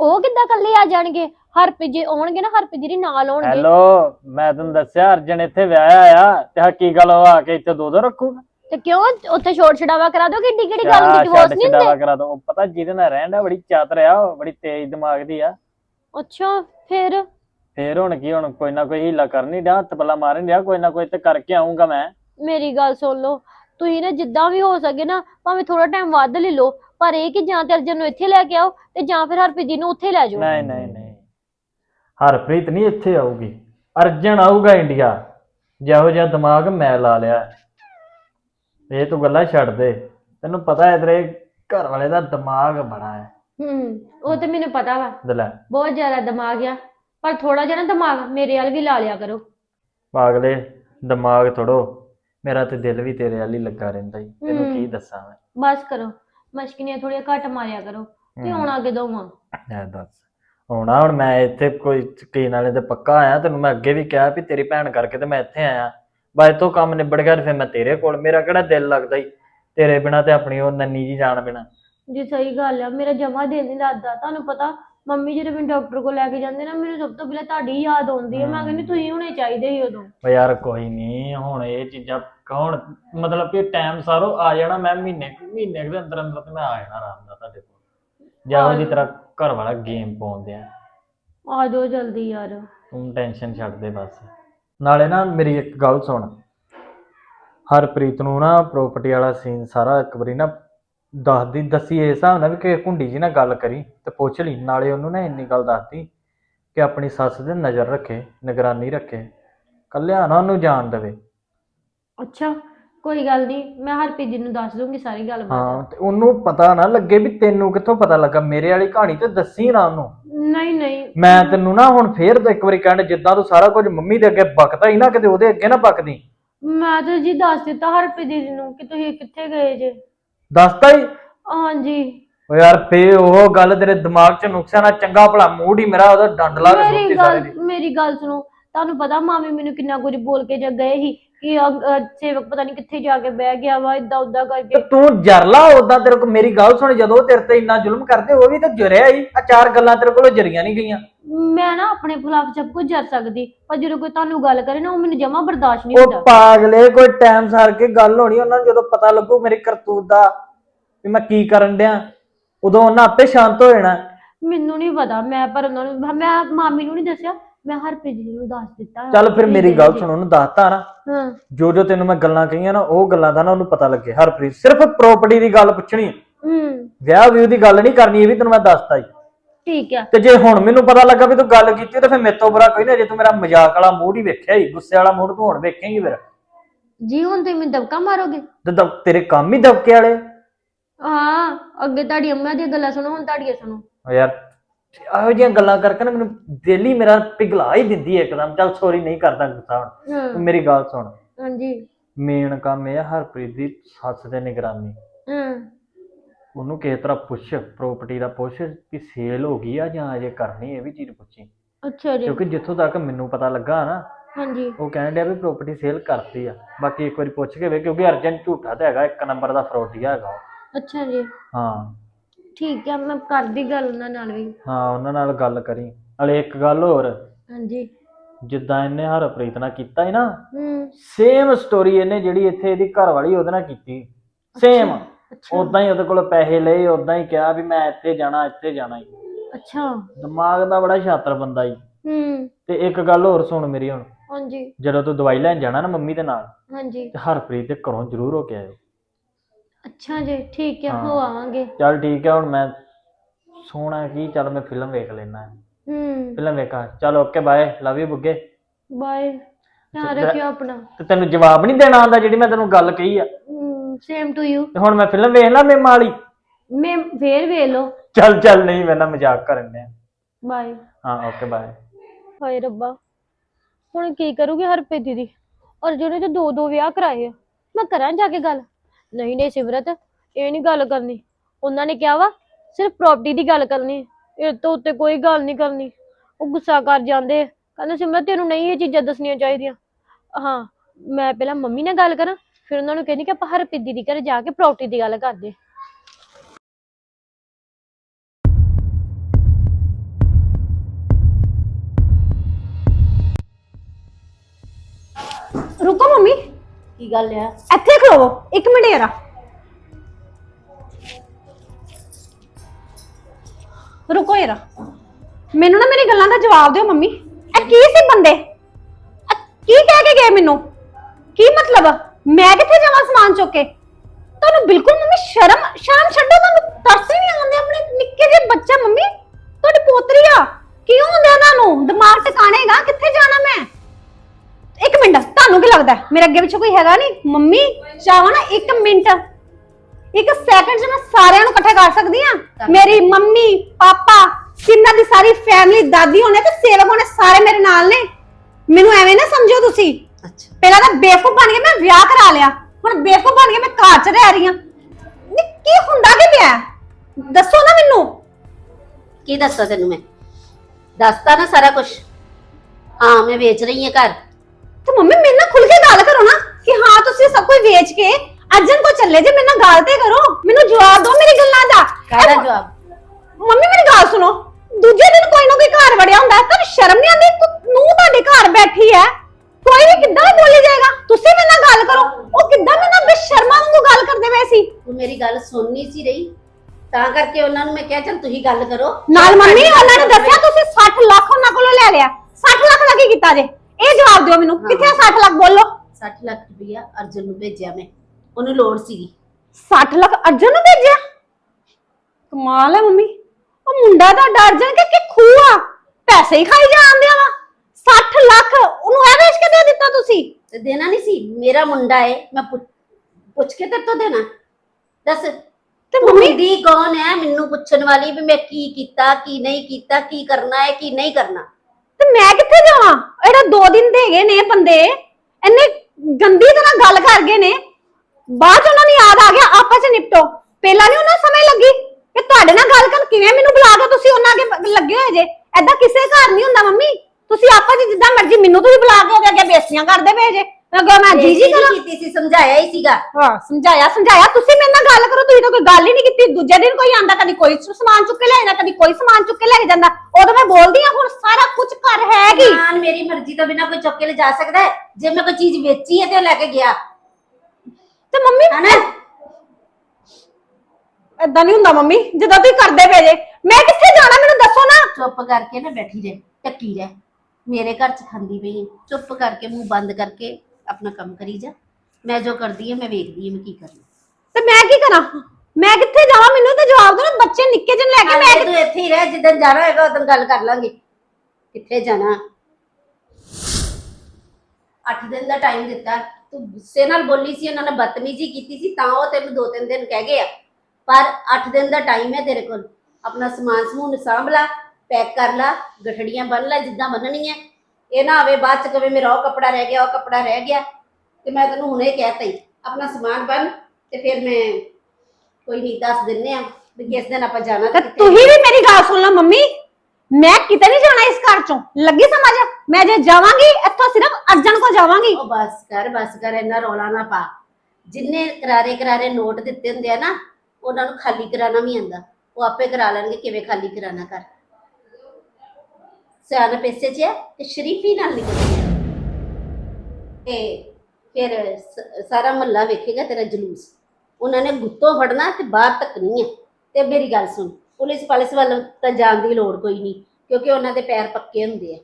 ਉਹ ਕਿੱਦਾਂ ਇਕੱਲੇ ਆ ਜਾਣਗੇ? ਹਰਪ੍ਰੀਤ ਜੇ ਆਉਣਗੇ ਨਾ ਹਰਪ੍ਰੀਤ ਦੀਦੀ ਨਾਲ ਆਉਣਗੇ। ਹੈਲੋ ਮੈਂ ਤੈਨੂੰ ਦੱਸਿਆ ਅਰਜਨ ਇੱਥੇ ਵਿਆਹਿਆ ਆ ਤੇ ਹਕੀ ਗੱਲ ਉਹ ਆ ਕੇ ਇੱਥੇ ਦੋ ਦੋ ਰੱਖੂਗਾ। ਤੇ ਕਿਉਂ ਉੱਥੇ ਛੋੜ ਛਡਾਵਾ ਕਰਾ ਦੋ ਕਿੱਡੀ ਕਿਹੜੀ ਗੱਲ ਦੀ ਡਿਵੋਰਸ ਨਹੀਂ ਛਡਾਵਾ ਹੁੰਦੇ? ਕਰਾ ਦੋ ਉਹ ਪਤਾ ਜਿਹਦੇ ਨਾਲ ਰਹਿਣ ਦਾ ਬੜੀ ਚਾਤਰ ਆ ਉਹ ਬੜੀ ਤੇਜ਼ ਦਿਮਾਗ ਦੀ ਆ। ਅੱਛਾ ਫਿਰ? ਫੇਰ ਹੁਣ ਕੀ ਹੁਣ ਕੋਈ ਨਾ ਕੋਈ ਹੀਲਾ ਕਰਨੀ ਡਿਆ ਹੱਥ ਪੱਲਾ ਮਾਰਨ ਡਿਆ ਕੋਈ ਨਾ ਕੋਈ ਤੇ ਕਰਕੇ ਆਉਂਗਾ ਮੈਂ। ਮੇਰੀ ਗੱਲ ਸੁਣ ਲਓ ਤੁਸੀਂ ਨਾ ਜਿੱਦਾਂ ਵੀ ਹੋ ਸਕੇ ਨਾ ਭਾਵੇਂ ਥੋੜਾ ਟਾਈਮ ਵੱਧ ਲੈ ਲਓ ਪਰ ਇਹ ਕਿ ਜਾਂ ਤੇ ਅਰਜਨ ਨੂੰ ਇੱਥੇ ਲੈ ਕੇ ਆਓ ਤੇ ਜਾਂ ਫਿਰ ਹਰਪ੍ਰੀਤ ਜੀ ਨੂੰ ਉੱਥੇ ਲੈ ਜਾਓ। ਨਹੀਂ ਨਹੀਂ ਨਹੀਂ। ਹਰਪ੍ਰੀਤ ਨਹੀਂ ਇੱਥੇ ਆਊਗੀ। ਅਰਜਨ ਆਊਗਾ ਇੰਡੀਆ। ਜਿਹੋ ਜਿਹਾ ਦਿਮਾਗ ਮੈਂ ਲਾ ਲਿਆ। ਇਹ ਤੂੰ ਗੱਲਾਂ ਛੱਡ ਦੇ। ਤੈਨੂੰ ਪਤਾ ਹੈ ਤੇਰੇ ਘਰ ਵਾਲੇ ਦਾ ਦਿਮਾਗ ਬੜਾ ਹੈ। ਹੂੰ ਉਹ ਤੇ ਮੈਨੂੰ ਪਤਾ ਵਾ। ਦਲੇ ਬਹੁਤ ਜ਼ਿਆਦਾ ਦਿਮਾਗ ਆ। ਪਰ ਥੋੜਾ ਜਿਹਾ ਨਾ ਦਿਮਾਗ ਮੇਰੇ ਵੱਲ ਵੀ ਲਾ ਲਿਆ ਕਰੋ। ਪਾਗਲੇ ਦਿਮਾਗ ਥੋੜੋ ਮੇਰਾ ਤੇ ਦਿਲ ਵੀ ਤੇਰੇ ਵੱਲ ਹੀ ਲੱਗਾ ਰਹਿੰਦਾ ਈ ਤੈਨੂੰ। ਕੀ ਦੱਸਾਂ ਮੈਂ? ਬਸ ਕਰੋ। ਮਸ਼ਕੀਆਂ ਥੋੜੀਆਂ ਘੱਟ ਮਾਰਿਆ ਕਰੋ ਤੇ ਹਮ। ਆਉਣਾ ਕਿਦੋਂ ਆ ਐ ਦੱਸ। ਹੋਣਾ ਹੁਣ ਮੈਂ ਇੱਥੇ ਕੋਈ ਯਕੀਨ ਵਾਲੇ ਤੇ ਪੱਕਾ ਆਇਆ ਤੈਨੂੰ ਮੈਂ ਅੱਗੇ ਵੀ ਕਿਹਾ ਵੀ ਤੇਰੀ ਭੈਣ ਕਰਕੇ ਤੇ ਮੈਂ ਇੱਥੇ ਆਇਆ। ਬਾਅਦ ਤੋਂ ਕੰਮ ਨਿਬੜ ਗਿਆ ਤੇ ਫਿਰ ਮੈਂ ਤੇਰੇ ਕੋਲ। ਮੇਰਾ ਕਿਹੜਾ ਦਿਲ ਲੱਗਦਾ ਈ ਤੇਰੇ ਬਿਨਾ ਤੇ ਆਪਣੀ ਉਹ ਨੰਨੀ ਜੀ ਜਾਣ ਬਿਨਾ। ਜੀ ਸਹੀ ਗੱਲ ਆ। ਮੇਰਾ ਜਮਾ ਦਿਲ ਨਹੀਂ ਲੱਗਦਾ। ਤੁਹਾਨੂੰ ਪਤਾ ਮੰਮੀ ਜਦੋਂ ਮੈਨੂੰ ਡਾਕਟਰ ਕੋਲ ਲੈ ਕੇ ਜਾਂਦੇ ਨਾ ਮੈਨੂੰ ਸਭ ਤੋਂ ਪਹਿਲਾਂ ਤੁਹਾਡੀ ਯਾਦ ਆਉਂਦੀ ਹੈ। ਮੈਂ ਕਹਿੰਦੀ ਤੁਸੀਂ ਹੋਣੇ ਚਾਹੀਦੇ ਸੀ ਉਦੋਂ। ਓ ਯਾਰ ਕੋਈ ਨਹੀਂ ਹੁਣ ਇਹ ਚੀਜ਼ਾਂ ਕੌਣ ਮਤਲਬ ਕਿ ਟਾਈਮ ਸਾਰੋ ਆ ਜਾਣਾ ਮੈਂ ਮਹੀਨੇ ਕੁ- ਮਹੀਨੇ ਕੁ ਦੇ ਅੰਦਰ ਅੰਦਰ ਤੇ ਮੈਂ ਆ ਜਾਣਾ ਆਰਾਮ ਨਾਲ ਤੁਹਾਡੇ ਕੋਲ। ਜੀ ਤਰ੍ਹਾਂ ਘਰ ਵਾਲਾ ਗੇਮ ਪਾਉਂਦੇ ਆ। ਆ ਜਾਓ ਜਲਦੀ ਯਾਰ। ਤੂੰ ਟੈਨਸ਼ਨ ਛੱਡ ਦੇ ਬਸ। ਨਾਲੇ ਨਾ ਮੇਰੀ ਇੱਕ ਗੱਲ ਸੁਣ। ਹਰਪ੍ਰੀਤ ਨੂੰ ਨਾ ਪ੍ਰਾਪਰਟੀ ਵਾਲਾ ਸੀਨ ਸਾਰਾ ਇੱਕ ਵਾਰੀ ਨਾ ਦੱਸਦੀ ਦੱਸੀ ਇਸ ਹਿਸਾਬ ਨਾਲ ਵੀ ਕਿ ਕੁੰਡੀ ਜੀ ਨਾਲ ਗੱਲ ਕਰੀ ਤੇ ਪੁੱਛ ਲਈ। ਨਾਲੇ ਉਹਨੂੰ ਨਾ ਇੰਨੀ ਗੱਲ ਦੱਸਦੀ ਕਿ ਆਪਣੀ ਸੱਸ ਤੇ ਨਜ਼ਰ ਰੱਖੇ ਨਿਗਰਾਨੀ ਰੱਖੇ ਕੱਲਿਆ ਨਾ ਉਹਨੂੰ ਜਾਣ ਦੇਵੇ। ਅੱਛਾ ਕੋਈ ਗੱਲ ਨਹੀਂ ਮੈਂ ਹਰਪ੍ਰੀਤ ਜੀ ਨੂੰ ਦੱਸ ਦੂੰਗੀ ਸਾਰੀ ਗੱਲ ਹਾਂ ਤੇ ਉਹਨੂੰ ਪਤਾ ਨਾ ਲੱਗੇ ਵੀ ਤੈਨੂੰ ਕਿੱਥੋਂ ਪਤਾ ਲੱਗਾ ਮੇਰੇ ਵਾਲੀ ਕਹਾਣੀ ਤੇ ਦੱਸੀ ਨਾ ਉਹਨੂੰ। ਨਹੀਂ ਨਹੀਂ। ਮੈਂ ਤੈਨੂੰ ਨਾ ਹੁਣ ਫੇਰ ਤੋਂ ਇੱਕ ਵਾਰੀ ਕਹਿਣ ਜਿੱਦਾਂ ਤੂੰ ਸਾਰਾ ਕੁਝ ਮੰਮੀ ਦੇ ਅੱਗੇ ਬਕਦਾ ਹੀ ਨਾ ਕਿਤੇ ਉਹਦੇ ਅੱਗੇ ਨਾ ਬਕਦੀ ਮੈਂ ਤਾਂ ਜੀ ਦੱਸ ਦਿੱਤਾ ਹਰਪ੍ਰੀਤ ਜੀ ਨੂੰ ਕਿ ਤੁਸੀਂ ਕਿੱਥੇ ਗਏ ਜੇ। ਦੱਸਤਾ ਹੀ ਹਾਂਜੀ। ਓ ਯਾਰ ਫੇ ਉਹ ਗੱਲ ਤੇਰੇ ਦਿਮਾਗ 'ਚ ਨੁਕਸਿਆ ਨਾ ਚੰਗਾ ਭਲਾ ਮੂਡ ਹੀ ਮੇਰਾ ਉਹਦਾ ਡੰਡ ਲਾ ਕੇ ਮੇਰੀ ਸੁੱਟੀ ਸਾਰੇ ਗੱਲ ਦੀ। ਮੇਰੀ ਗੱਲ ਸੁਣੋ ਤੁਹਾਨੂੰ ਪਤਾ ਮਾਮੀ ਮੈਨੂੰ ਕਿੰਨਾ ਕੁਝ ਬੋਲ ਕੇ ਜਾ ਗਏ ਸੀ ਕਿ ਅਹ, ਅਹ, ਸੇਵਕ ਪਤਾ ਨਹੀਂ ਕਿੱਥੇ ਜਾ ਕੇ ਬਹਿ ਗਿਆ ਵਾ ਇਦਾਂ ਉਦਾਂ ਤੇ ਕਰਕੇ ਤੂੰ ਜਰਲਾ ਉਦਾਂ ਤੇਰੇ ਕੋ ਮੇਰੀ ਗੱਲ ਸੁਣ ਜਦੋਂ ਤੇਰੇ ਤੇ ਇੰਨਾ ਜ਼ੁਲਮ ਕਰਦੇ ਉਹ ਵੀ ਤਾਂ ਜਰਿਆ ਹੀ। ਆ ਚਾਰ ਗੱਲਾਂ ਤੇਰੇ ਕੋਲੋਂ ਜਰੀਆਂ ਨਹੀਂ ਗਈਆਂ। ਮੈਂ ਨਾ ਆਪਣੇ ਖਿਲਾਫ ਸਭ ਕੁਝ ਜਰ ਸਕਦੀ ਪਰ ਜਦੋਂ ਕੋਈ ਤੁਹਾਨੂੰ ਗੱਲ ਕਰੇ ਨਾ ਉਹ ਮੈਨੂੰ ਜਮਾ ਬਰਦਾਸ਼ਤ ਨਹੀਂ ਉਹ ਹੁੰਦਾ। ਪਾਗਲੇ ਕੋਈ ਟਾਈਮ ਸਾਰ ਕੇ ਗੱਲ ਹੋਣੀ ਉਹਨਾਂ ਨੂੰ ਜਦੋਂ ਪਤਾ ਲੱਗੂ ਮੇਰੀ ਕਰਤੂਤ ਦਾ ਵੀ ਮੈਂ ਕੀ ਕਰਨ ਡਿਆ ਉਦੋਂ ਉਹਨਾਂ ਆਪੇ ਸ਼ਾਂਤ ਹੋ ਜਾਣਾ। ਮੈਨੂੰ ਨਹੀਂ ਪਤਾ ਮੈਂ ਪਰ ਉਹਨਾਂ ਨੂੰ ਮੈਂ ਮਾਮੀ ਨੂੰ ਨਹੀਂ ਦੱਸਿਆ। ਮੈਂ ਹਰਪ੍ਰੀਤ ਜੀ ਨੂੰ ਦੱਸ ਦਿੱਤਾ। ਚੱਲ ਫਿਰ ਮੇਰੀ ਗੱਲ ਸੁਣ ਉਹਨੂੰ ਦੱਸਤਾ ਨਾ। ਹਾਂ। ਜੋ ਜੋ ਤੈਨੂੰ ਮੈਂ ਗੱਲਾਂ ਕਹੀਆਂ ਨਾ ਉਹ ਗੱਲਾਂ ਦਾ ਨਾ ਉਹਨੂੰ ਪਤਾ ਲੱਗੇ। ਹਰਪ੍ਰੀਤ ਸਿਰਫ ਪ੍ਰਾਪਰਟੀ ਦੀ ਗੱਲ ਪੁੱਛਣੀ ਹੈ। ਹੂੰ। ਵਿਆਹ ਵੀ ਉਹਦੀ ਗੱਲ ਨਹੀਂ ਕਰਨੀ ਇਹ ਵੀ ਤੈਨੂੰ ਮੈਂ ਦੱਸਤਾ ਹੀ। ਠੀਕ ਆ। ਤੇ ਜੇ ਹੁਣ ਮੈਨੂੰ ਪਤਾ ਲੱਗਾ ਵੀ ਤੂੰ ਗੱਲ ਕੀਤੀ ਤਾਂ ਫਿਰ ਮੇਰੇ ਤੋਂ ਬੁਰਾ ਕੋਈ ਨਹੀਂ ਜੇ ਤੂੰ ਮੇਰਾ ਮਜ਼ਾਕ ਵਾਲਾ ਮੂਡ ਹੀ ਵੇਖਿਆ ਹੀ ਗੁੱਸੇ ਵਾਲਾ ਮੂਡ ਤੂੰ ਹੁਣ ਵੇਖੇਂਗੀ ਫਿਰ। ਜੀ ਹੁਣ ਤੁਸੀਂ ਮੈਨੂੰ ਦਬਕਾ ਮਾਰੋਗੇ? ਤੇ ਦਬ- ਤੇਰੇ ਕੰਮ ਹੀ ਦਬਕੇ ਵਾਲੇ। ਹਾਂ ਅੱਗੇ ਤੁਹਾਡੀ ਅੰਮਾ ਦੀਆਂ ਗੱਲਾਂ ਸੁਣੋ ਹੁਣ ਤੁਹਾਡੀਆਂ ਸੁਣੋ। ਓ ਯਾਰ ਇਹੋ ਜਿਹੀਆਂ ਗੱਲਾਂ ਕਰਕੇ ਨਾ ਮੈਨੂੰ ਦਿਲ ਹੀ ਮੇਰਾ ਪਿਘਲਾ ਹੀ ਦਿੰਦੀ ਹੈ ਇੱਕਦਮ। ਚੱਲ ਸੌਰੀ ਨਹੀਂ ਕਰਦਾ ਗੁੱਸਾ ਹੁਣ। ਤੂੰ ਮੇਰੀ ਗੱਲ ਸੁਣ। ਹਾਂਜੀ। ਮੇਨ ਕੰਮ ਇਹ ਆ ਹਰਪ੍ਰੀਤ ਦੀ ਸੱਸ ਦੇ ਨਿਗਰਾਨੀ। ਹਾਂ। ਉਹਨੂੰ ਕਿਸੇ ਤਰ੍ਹਾਂ ਪੁੱਛ ਪ੍ਰਾਪਰਟੀ ਦਾ ਪੁੱਛ ਕਿ ਸੇਲ ਹੋ ਗਈ ਆ ਜਾਂ ਅਜੇ ਕਰਨੀ ਇਹ ਵੀ ਚੀਜ਼ ਪੁੱਛੀ। ਅੱਛਾ ਜੀ। ਕਿਉਂਕਿ ਜਿੱਥੋਂ ਤੱਕ ਮੈਨੂੰ ਪਤਾ ਲੱਗਾ ਨਾ ਹਾਂਜੀ। ਉਹ ਕਹਿਣ ਡਿਆ ਵੀ ਪ੍ਰਾਪਰਟੀ ਸੇਲ ਕਰਤੀ ਆ। ਬਾਕੀ ਇੱਕ ਵਾਰੀ ਪੁੱਛ ਕੇ ਵੇ ਕਿਉਂਕਿ ਅਰਜਨ ਝੂਠਾ ਤੇ ਹੈਗਾ ਇੱਕ ਨੰਬਰ ਦਾ ਫਰੋਡੀਆ ਹੈਗਾ। ਅੱਛਾ ਜੀ। ਹਾਂ। ਠੀਕ ਆ ਮੈਂ ਕਰਦੀ ਗੱਲ ਉਹਨਾਂ ਨਾਲ ਵੀ। ਹਾਂ ਉਹਨਾਂ ਨਾਲ ਗੱਲ ਕਰੀ। ਹਲੇ ਇੱਕ ਗੱਲ ਹੋਰ। ਹਾਂਜੀ। ਜਿੱਦਾਂ ਇਹਨੇ ਹਰਪ੍ਰੀਤ ਨਾਲ ਕੀਤਾ ਸੀ ਨਾ ਹੂੰ। ਸੇਮ ਸਟੋਰੀ ਇਹਨੇ ਜਿਹੜੀ ਇੱਥੇ ਇਹਦੀ ਘਰ ਵਾਲੀ ਉਹਦੇ ਨਾਲ ਕੀਤੀ। ਸੇਮ ਅੱਛਾ। ਉਦਾਂ ਹੀ ਉਹਦੇ ਕੋਲ ਪੈਸੇ ਲਏ ਉਦਾਂ ਹੀ ਕਿਹਾ ਵੀ ਮੈਂ ਇੱਥੇ ਜਾਣਾ ਇੱਥੇ ਜਾਣਾ ਈ ਅੱਛਾ। ਦਿਮਾਗ ਦਾ ਬੜਾ ਸ਼ਾਤਰ ਬੰਦਾ ਈ ਹੂੰ। ਤੇ ਇੱਕ ਗੱਲ ਹੋਰ ਸੁਣ ਮੇਰੀ ਹੁਣ। ਹਾਂਜੀ। ਜਦੋਂ ਤੂੰ ਦਵਾਈ ਲੈਣ ਜਾਣਾ ਨਾ ਮੰਮੀ ਦੇ ਨਾਲ ਹਾਂਜੀ। ਤੇ ਹਰਪ੍ਰੀਤ ਦੇ ਘਰੋਂ ਜ਼ਰੂਰ ਹੋ ਕੇ ਆਇਓ। ਅੱਛਾ ਜੀ ਠੀਕ ਹੈ ਹਾਂ। ਹੋ। ਆਵਾਂਗੇ। ਚੱਲ ਠੀਕ ਹੈ ਹੁਣ ਮੈਂ ਸੋਣਾ ਕੀ ਚੱਲ ਮੈਂ ਫਿਲਮ ਵੇਖ ਲੈਣਾ ਹੂੰ। ਫਿਲਮ ਵੇਖਾਂ। ਚੱਲ ਓਕੇ ਬਾਏ। ਲਵ ਯੂ ਬੁੱਗੇ। ਬਾਏ। ਧਿਆਨ ਰੱਖਿਓ ਆਪਣਾ। ਤੇ ਤੈਨੂੰ ਜਵਾਬ ਨਹੀਂ ਦੇਣਾ ਆਉਂਦਾ ਜਿਹੜੀ ਮੈਂ ਤੈਨੂੰ ਗੱਲ ਕਹੀ ਆ। ਸੇਮ ਟੂ ਯੂ ਤੇ ਹੁਣ ਮੈਂ ਫਿਲਮ ਵੇਖ ਲਾਂ ਮੇਮ ਵਾਲੀ? ਮੈਂ ਫੇਰ ਵੇਖ ਲਓ। ਚੱਲ ਚੱਲ ਨਹੀਂ ਮੈਂ ਨਾ ਮਜ਼ਾਕ ਕਰਨ ਡਿਆ ਬਾਏ। ਹਾਂ ਓਕੇ ਬਾਏ। ਹਾਏ ਰੱਬਾ। ਹੁਣ ਕੀ ਕਰੂਗੀ ਹਰਪ੍ਰੀਤ ਦੀਦੀ? ਔਰ ਜਿਹਨੇ ਤੇ ਦੋ ਦੋ ਵਿਆਹ ਕਰਾਏ ਆ। ਮੈਂ ਕਰਾਂ ਜਾ ਕੇ ਗੱਲ? ਨਹੀਂ ਨਹੀਂ ਸਿਮਰਤ, ਇਹ ਨਹੀਂ ਗੱਲ ਕਰਨੀ। ਉਹਨਾਂ ਨੇ ਕਿਹਾ ਵਾ, ਸਿਰਫ ਪ੍ਰਾਪਰਟੀ ਦੀ ਗੱਲ ਕਰਨੀ ਇਹ ਤੋਂ ਉੱਤੇ ਕੋਈ ਗੱਲ ਨਹੀਂ ਕਰਨੀ। ਉਹ ਗੁੱਸਾ ਕਰ ਜਾਂਦੇ ਕਹਿੰਦੇ, ਸਿਮਰਤ, ਤੈਨੂੰ ਨਹੀਂ ਇਹ ਚੀਜ਼ਾਂ ਦੱਸਣੀਆਂ ਚਾਹੀਦੀਆਂ। ਹਾਂ, ਮੈਂ ਪਹਿਲਾਂ ਮੰਮੀ ਨਾਲ ਗੱਲ ਕਰਾਂ, ਫਿਰ ਉਹਨਾਂ ਨੂੰ ਕਹਿੰਦੀ ਕਿ ਆਪਾਂ ਹਰਪ੍ਰੀਤ ਦੀਦੀ ਘਰੇ ਜਾ ਕੇ ਪ੍ਰਾਪਰਟੀ ਦੀ ਗੱਲ ਕਰਦੇ ਰੁਕੋ ਮੰਮੀ। ਕੀ ਗੱਲ ਆ? ਇੱਥੇ ਖਲੋਵੋ ਇੱਕ ਮਿੰਟ ਯਾਰਾ ਰੁਕੋ ਯਾਰਾ ਮੈਨੂੰ ਨਾ ਮੇਰੀ ਗੱਲਾਂ ਦਾ ਜਵਾਬ ਦਿਓ ਮੰਮੀ। ਇਹ ਕੀ ਸੀ ਬੰਦੇ? ਇਹ ਕੀ ਕਹਿ ਕੇ ਗਏ ਮੈਨੂੰ? ਕੀ ਮਤਲਬ? ਮੈਂ ਕਿੱਥੇ ਜਾਵਾਂ ਸਮਾਨ ਚੁੱਕ ਕੇ? ਤੁਹਾਨੂੰ ਬਿਲਕੁਲ ਮੰਮੀ ਸ਼ਰਮ ਸ਼ਰਮ ਛੱਡੋ ਤੁਹਾਨੂੰ ਲੱਗਦਾ ਹੈ? ਮੇਰੇ ਅੱਗੇ ਪਿੱਛੇ ਕੋਈ ਹੈਗਾ ਨਹੀਂ? ਮੰਮੀ ਚਾਹੋ ਨਾ ਇੱਕ ਮਿੰਟ। ਇੱਕ ਸੈਕਿੰਡ 'ਚ ਮੈਂ ਸਾਰਿਆਂ ਨੂੰ ਇਕੱਠਾ ਕਰ ਸਕਦੀ ਆ ਮੇਰੀ ਮੰਮੀ ਪਾਪਾ ਤਿੰਨਾਂ ਦੀ ਸਾਰੀ ਫੈਮਿਲੀ ਦਾਦੀ ਹੋਣੇ ਤੇ ਸੇਵਕ ਹੋਣੇ ਸਾਰੇ ਮੇਰੇ ਨਾਲ ਨੇ। ਮੈਨੂੰ ਐਵੇਂ ਨਾ ਸਮਝੋ ਤੁਸੀਂ। ਅੱਛਾ। ਪਹਿਲਾਂ ਤਾਂ ਬੇਵਕੂਫ ਬਣ ਕੇ ਮੈਂ ਵਿਆਹ ਕਰਾ ਲਿਆ। ਹੁਣ ਬੇਵਕੂਫ ਬਣ ਕੇ ਮੈਂ ਘਰ 'ਚ ਰਹਿ ਰਹੀ ਆ ਨੀ ਕੀ ਹੁੰਦਾ ਕੀ ਪਿਆ? ਹੈ? ਦੱਸੋ ਨਾ ਮੈਨੂੰ। ਕੀ ਦੱਸਾਂ ਤੈਨੂੰ ਮੈਂ? ਦੱਸਤਾ ਨਾ ਸਾਰਾ ਕੁਝ ਹਾਂ ਮੈਂ ਵੇਚ ਰਹੀ ਹਾਂ ਘਰ। ਤੇ ਮੰਮੀ ਮੇਰੇ ਨਾਲ ਖੁੱਲ ਕੇ ਗੱਲ ਕਰੋ ਨਾ ਕਿ ਹਾਂ ਤੁਸੀਂ ਸਭ ਕੁਝ ਵੇਚ ਕੇ ਅਰਜਨ ਕੋ ਚੱਲੇ ਜੇ ਮੇਰੇ ਨਾਲ ਗੱਲ ਤੇ ਕਰੋ। ਮੈਨੂੰ ਜਵਾਬ ਦਿਓ ਮੇਰੀ ਗੱਲਾਂ ਦਾ। ਕਾਹਦਾ ਇਹ- ਜਵਾਬ? ਮੰਮੀ ਮੇਰੀ ਗੱਲ ਸੁਣੋ। ਦੂਜੇ ਦਿਨ ਕੋਈ ਨਾ ਕੋਈ ਘਰ ਵੜਿਆ ਹੁੰਦਾ ਤੁਹਾਨੂੰ ਸ਼ਰਮ ਨਹੀਂ ਆਉਂਦੀ? ਨੂੰ ਤੁਹਾਡੇ ਘਰ ਬੈਠੀ ਹੈ। ਕੋਈ ਵੀ ਕਿੱਦਾਂ ਵੀ ਬੋਲੀ ਜਾਏਗਾ? ਤੁਸੀਂ ਮੇਰੇ ਨਾਲ ਗੱਲ ਕਰੋ। ਉਹ ਕਿੱਦਾਂ ਮੇਰੇ ਨਾਲ ਬੇਸ਼ਰਮਾਂ ਵਾਂਗੂ ਗੱਲ ਕਰਦੇ ਪਏ ਸੀ। ਤੂੰ ਮੇਰੀ ਗੱਲ ਸੁਣਨੀ ਸੀ ਰਹੀ। ਤਾਂ ਕਰਕੇ ਉਹਨਾਂ ਨੂੰ ਮੈਂ ਕਿਹਾ ਚਲ ਤੁਸੀਂ ਗੱਲ ਕਰੋ। ਨਾਲ ਮੰਮੀ ਉਹਨਾਂ ਨੇ ਦੱਸਿਆ ਤੁਸੀਂ 60 ਲੱਖ ਉਹਨਾਂ ਕੋਲੋਂ ਲੈ ਲਿਆ। 60 ਲੱਖ ਦਾ ਕੀ ਕੀਤਾ ਜੇ? ਇਹ ਜਵਾਬ ਦਿਓ ਮੈਨੂੰ। ਹਾਂ। ਕਿੱਥੇ 60 ਲੱਖ? ਬੋਲੋ। 60 ਲੱਖ ਰੁਪਇਆ ਅਰਜਨ ਨੂੰ ਭੇਜਿਆ ਮੈਂ। ਉਹਨੂੰ ਲੋੜ ਸੀਗੀ। 60 ਲੱਖ ਅਰਜਨ ਨੂੰ ਭੇਜਿਆ? ਕਮਾਲ ਹੈ ਮੰਮੀ। ਉਹ ਮੁੰਡਾ ਤਾਂ ਅਰਜਨ ਕਿ ਕਿ ਖੂਆ ਪੈਸੇ ਹੀ ਖਾਈ ਜਾਂਦੇ ਆ ਵਾ। 60 ਲੱਖ ਉਹਨੂੰ ਐ ਵੇਚ ਕੇ ਦੇ ਦਿੱਤਾ ਤੁਸੀਂ। ਤੇ ਦੇਣਾ ਨਹੀਂ ਸੀ। ਮੇਰਾ ਮੁੰਡਾ ਹੈ ਮੈਂ ਪੁੱਛ ਪੁੱਛ ਕੇ ਤੇਰੇ ਤੋਂ ਦੇਣਾ। ਦੱਸ। ਤੂੰ ਮੰਮੀ ਦੀ ਕੌਣ ਹੈ? ਮੈਨੂੰ ਪੁੱਛਣ ਵਾਲੀ ਵੀ ਮੈਂ ਕੀ ਕੀਤਾ ਕੀ ਨਹੀਂ ਕੀਤਾ ਕੀ ਕਰਨਾ ਹੈ ਕੀ ਨਹੀਂ ਕਰਨਾ। ਤੇ ਮੈਂ ਕਿੱਥੇ ਜਾਵਾਂ? ਇਹੜਾ ਦੋ ਦਿਨ ਦੇ ਗਏ ਨੇ ਬੰਦੇ। ਇੰਨੇ ਗੰਦੀ ਤਰ੍ਹਾਂ ਗੱਲ ਕਰ ਗਏ ਨੇ। ਬਾਅਦ 'ਚ ਉਹਨਾਂ ਨੂੰ ਯਾਦ ਆ ਗਿਆ, ਆਪਸ 'ਚ ਨਿਪਟੋ। ਪਹਿਲਾਂ ਨਹੀਂ ਉਹਨਾਂ ਨੂੰ ਸਮਝ ਲੱਗੀ ਕਿ ਤੁਹਾਡੇ ਨਾਲ ਗੱਲ ਕਰਨ ਕਿਵੇਂ ਮੈਨੂੰ ਬੁਲਾ ਕੇ ਤੁਸੀਂ ਉਹਨਾਂ ਅੱਗੇ ਲੱਗੇ ਹੋਏ ਜੇ। ਐਦਾਂ ਕਿਸੇ ਘਰ ਨਹੀਂ ਹੁੰਦਾ ਮੰਮੀ। ਤੁਸੀਂ ਆਪਾਂ 'ਚ ਜਿੱਦਾਂ ਮਰਜ਼ੀ ਮੈਨੂੰ ਤੁਸੀਂ ਬੁਲਾ ਕੇ ਉਹਦੇ ਅੱਗੇ ਬੇਇੱਜ਼ਤੀਆਂ ਕਰਦੇ ਪਏ ਜੇ। ਕਿਹਾ ਮੈਂ ਜੀ ਜੀ ਕਰਾਂ। ਕੀਤੀ ਸੀ ਸਮਝਾਇਆ ਹੀ ਸੀਗਾ। ਹਾਂ ਸਮਝਾਇਆ ਸਮਝਾਇਆ। ਤੁਸੀਂ ਮੇਰੇ ਨਾਲ ਗੱਲ ਕਰੋ ਤੁਸੀਂ ਤਾਂ ਕੋਈ ਗੱਲ ਹੀ ਨਹੀਂ ਕੀਤੀ। ਦੂਜੇ ਦਿਨ ਕੋਈ ਆਂਦਾ ਕਦੀ ਕੋਈ ਸਮਾਨ ਚੁੱਕ ਕੇ ਲੈ ਜਾਂਦਾ ਕਦੀ ਕੋਈ ਸਮਾਨ ਚੁੱਕ ਕੇ ਲੈ ਜਾਂਦਾ। ਉਦੋਂ ਮੈਂ ਬੋਲਦੀ ਆ ਹੁਣ ਸਾਰਾ ਕੁਝ ਘਰ ਹੈ ਕੀ? ਸਮਾਨ ਮੇਰੀ ਮਰਜ਼ੀ ਤੋਂ ਬਿਨਾ ਕੋਈ ਚੁੱਕ ਕੇ ਲੈ ਜਾ ਸਕਦਾ ਹੈ। ਜੇ ਮੈਂ ਕੋਈ ਚੀਜ਼ ਵੇਚੀ ਹੈ ਤੇ ਉਹ ਲੈ ਕੇ ਗਿਆ। ਤੇ ਮੰਮੀ ਹਨਾ? ਏਦਾਂ ਨਹੀਂ ਹੁੰਦਾ ਮੰਮੀ ਜਦੋਂ ਤੁਸੀਂ ਕਰਦੇ ਪਏ ਜੇ। ਮੈਂ ਕਿੱਥੇ ਜਾਣਾ? ਮੈਨੂੰ ਦੱਸੋ ਨਾ। ਚੁੱਪ ਕਰਕੇ ਨਾ ਬੈਠੀ ਰਹਿ ਟੱਕੀ ਰਹਿ। ਮੇਰੇ ਘਰ ਚ ਖਾਂਦੀ ਪਈ ਚੁੱਪ ਕਰਕੇ ਮੂੰਹ ਬੰਦ ਕਰਕੇ। ਆਪਣਾ ਕੰਮ ਕਰੀ ਜਾ। ਮੈਂ ਜੋ ਕਰਦੀ ਹਾਂ ਮੈਂ ਵੇਖਦੀ ਹਾਂ ਮੈਂ ਕੀ ਕਰਨਾ ਤੇ ਮੈਂ ਕੀ ਕਰਾਂ? ਮੈਂ ਕਿੱਥੇ ਜਾਵਾਂ? ਮੈਨੂੰ ਤਾਂ ਜਵਾਬ ਦਿਓ ਨਾ ਬੱਚੇ ਨਿੱਕੇ ਜਿਹੇ ਲੈ ਕੇ ਮੈਂ ਤੂੰ ਇੱਥੇ ਹੀ ਰਹਿ ਜਿੱਦਣ ਜਾਣਾ ਹੋਏਗਾ ਉਦੋਂ ਗੱਲ ਕਰ ਲਾਂਗੇ। ਕਿੱਥੇ ਜਾਣਾ? 8 ਦਿਨ ਦਾ ਟਾਈਮ ਦਿੱਤਾ। ਤੂੰ ਗੁੱਸੇ ਨਾਲ ਬੋਲੀ ਸੀ ਉਹਨਾਂ ਨੇ ਬਦਤਮੀਜ਼ੀ ਕੀਤੀ ਸੀ ਤਾਂ ਉਹ ਤੈਨੂੰ ਦੋ ਤਿੰਨ ਦਿਨ ਕਹਿ ਗਏ ਆ। ਪਰ 8 ਦਿਨ ਦਾ ਟਾਈਮ ਹੈ ਤੇਰੇ ਕੋਲ। ਆਪਣਾ ਸਮਾਨ ਸਮੂਨ ਸਾਂਭ ਲਾ ਪੈਕ ਕਰ ਲਾ ਗਠੜੀਆਂ ਬੰਨ ਲੈ ਜਿੱਦਾਂ ਬੰਨਣੀਆਂ ਇਹ ਨਾ ਆਵੇ ਬਾਅਦ ਚ ਕਵੇ ਮੇਰਾ ਉਹ ਕੱਪੜਾ ਰਹਿ ਗਿਆ ਉਹ ਕੱਪੜਾ ਰਹਿ ਗਿਆ। ਤੇ ਮੈਂ ਤੈਨੂੰ ਹੁਣੇ ਕਹਿਤਾ ਹੀ ਆਪਣਾ ਸਮਾਨ ਬੰਨ ਤੇ ਫਿਰ ਮੈਂ ਕੋਈ ਨਹੀਂ ਦੱਸ ਦਿੰਨੇ ਆ ਵੀ ਕਿਸ ਦਿਨ ਆਪਾਂ ਜਾਣਾ ਤੇ ਤੁਸੀਂ ਵੀ ਮੇਰੀ ਗੱਲ ਸੁਣ ਲਓ ਮੰਮੀ। ਮੈਂ ਕਿਤੇ ਨਹੀਂ ਜਾਣਾ ਇਸ ਘਰ ਚੋਂ। ਲੱਗੀ ਸਮਝ? ਮੈਂ ਜੇ ਜਾਵਾਂਗੀ ਇੱਥੋਂ ਸਿਰਫ ਅਰਜਨ ਕੋ ਜਾਵਾਂਗੀ। ਉਹ ਬਸ ਕਰ ਬਸ ਕਰ ਇੰਨਾ ਰੌਲਾ ਨਾ ਪਾ। ਜਿੰਨੇ ਕਰਾਰੇ ਕਰਾਰੇ ਨੋਟ ਦਿੱਤੇ ਹੁੰਦੇ ਆ ਨਾ ਉਹਨਾਂ ਨੂੰ ਖਾਲੀ ਕਰਾਣਾ ਵੀ ਆਂਦਾ। ਉਹ ਆਪੇ ਕਰਾ ਲੈਣਗੇ ਕਿਵੇਂ ਖਾਲੀ ਕਰਾਣਾ ਕਰ ਸਿਆਣ ਪੈਸੇ ਚ ਹੈ ਤੇ ਸ਼ਰੀਫੀ ਨਾਲ ਨਿਕਲ ਤੇ ਫਿਰ ਸ- ਸਾਰਾ ਮਹੱਲਾ ਵੇਖੇਗਾ ਤੇਰਾ ਜਲੂਸ। ਉਹਨਾਂ ਨੇ ਗੁੱਤੋਂ ਫੜਨਾ ਤੇ ਬਾਹਰ ਤੱਕਣੀ ਹੈ। ਤੇ ਮੇਰੀ ਗੱਲ ਸੁਣ, ਪੁਲਿਸ ਪੁਲਿਸ ਵੱਲ ਤਾਂ ਜਾਣ ਦੀ ਲੋੜ ਕੋਈ ਨਹੀਂ, ਕਿਉਂਕਿ ਉਹਨਾਂ ਦੇ ਪੈਰ ਪੱਕੇ ਹੁੰਦੇ ਆ।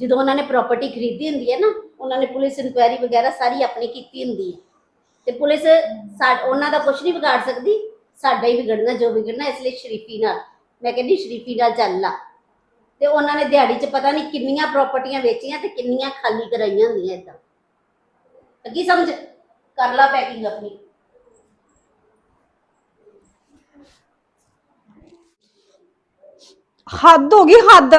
ਜਦੋਂ ਉਹਨਾਂ ਨੇ ਪ੍ਰਾਪਰਟੀ ਖਰੀਦੀ ਹੁੰਦੀ ਹੈ ਨਾ, ਉਹਨਾਂ ਨੇ ਪੁਲਿਸ ਇਨਕੁਆਇਰੀ ਵਗੈਰਾ ਸਾਰੀ ਆਪਣੀ ਕੀਤੀ ਹੁੰਦੀ ਹੈ। ਤੇ ਪੁਲਿਸ ਸਾ- ਉਹਨਾਂ ਦਾ ਕੁਝ ਨਹੀਂ ਵਿਗਾੜ ਸਕਦੀ, ਸਾਡਾ ਹੀ ਵਿਗੜਨਾ, ਜੋ ਵਿਗੜਨਾ, ਇਸ ਲਈ ਸ਼ਰੀਫੀ ਨਾਲ। ਮੈਂ ਕਹਿੰਦੀ, ਸ਼ਰੀਫੀ ਨਾਲ ਚੱਲ ਲਾ। ਤੇ ਉਹਨਾਂ ਨੇ ਦਿਹਾੜੀ 'ਚ ਪਤਾ ਨਹੀਂ ਕਿੰਨੀਆਂ ਪ੍ਰਾਪਰਟੀਆਂ ਵੇਚੀਆਂ ਤੇ ਕਿੰਨੀਆਂ ਖਾਲੀ ਕਰਾਈਆਂ ਹੁੰਦੀਆਂ ਇਦਾਂ। ਲੱਗੀ ਸਮਝ? ਕਰ ਲਾ ਪੈਕਿੰਗ ਆਪਣੀ। ਹੱਦ ਹੋ ਗਈ, ਹੱਦ।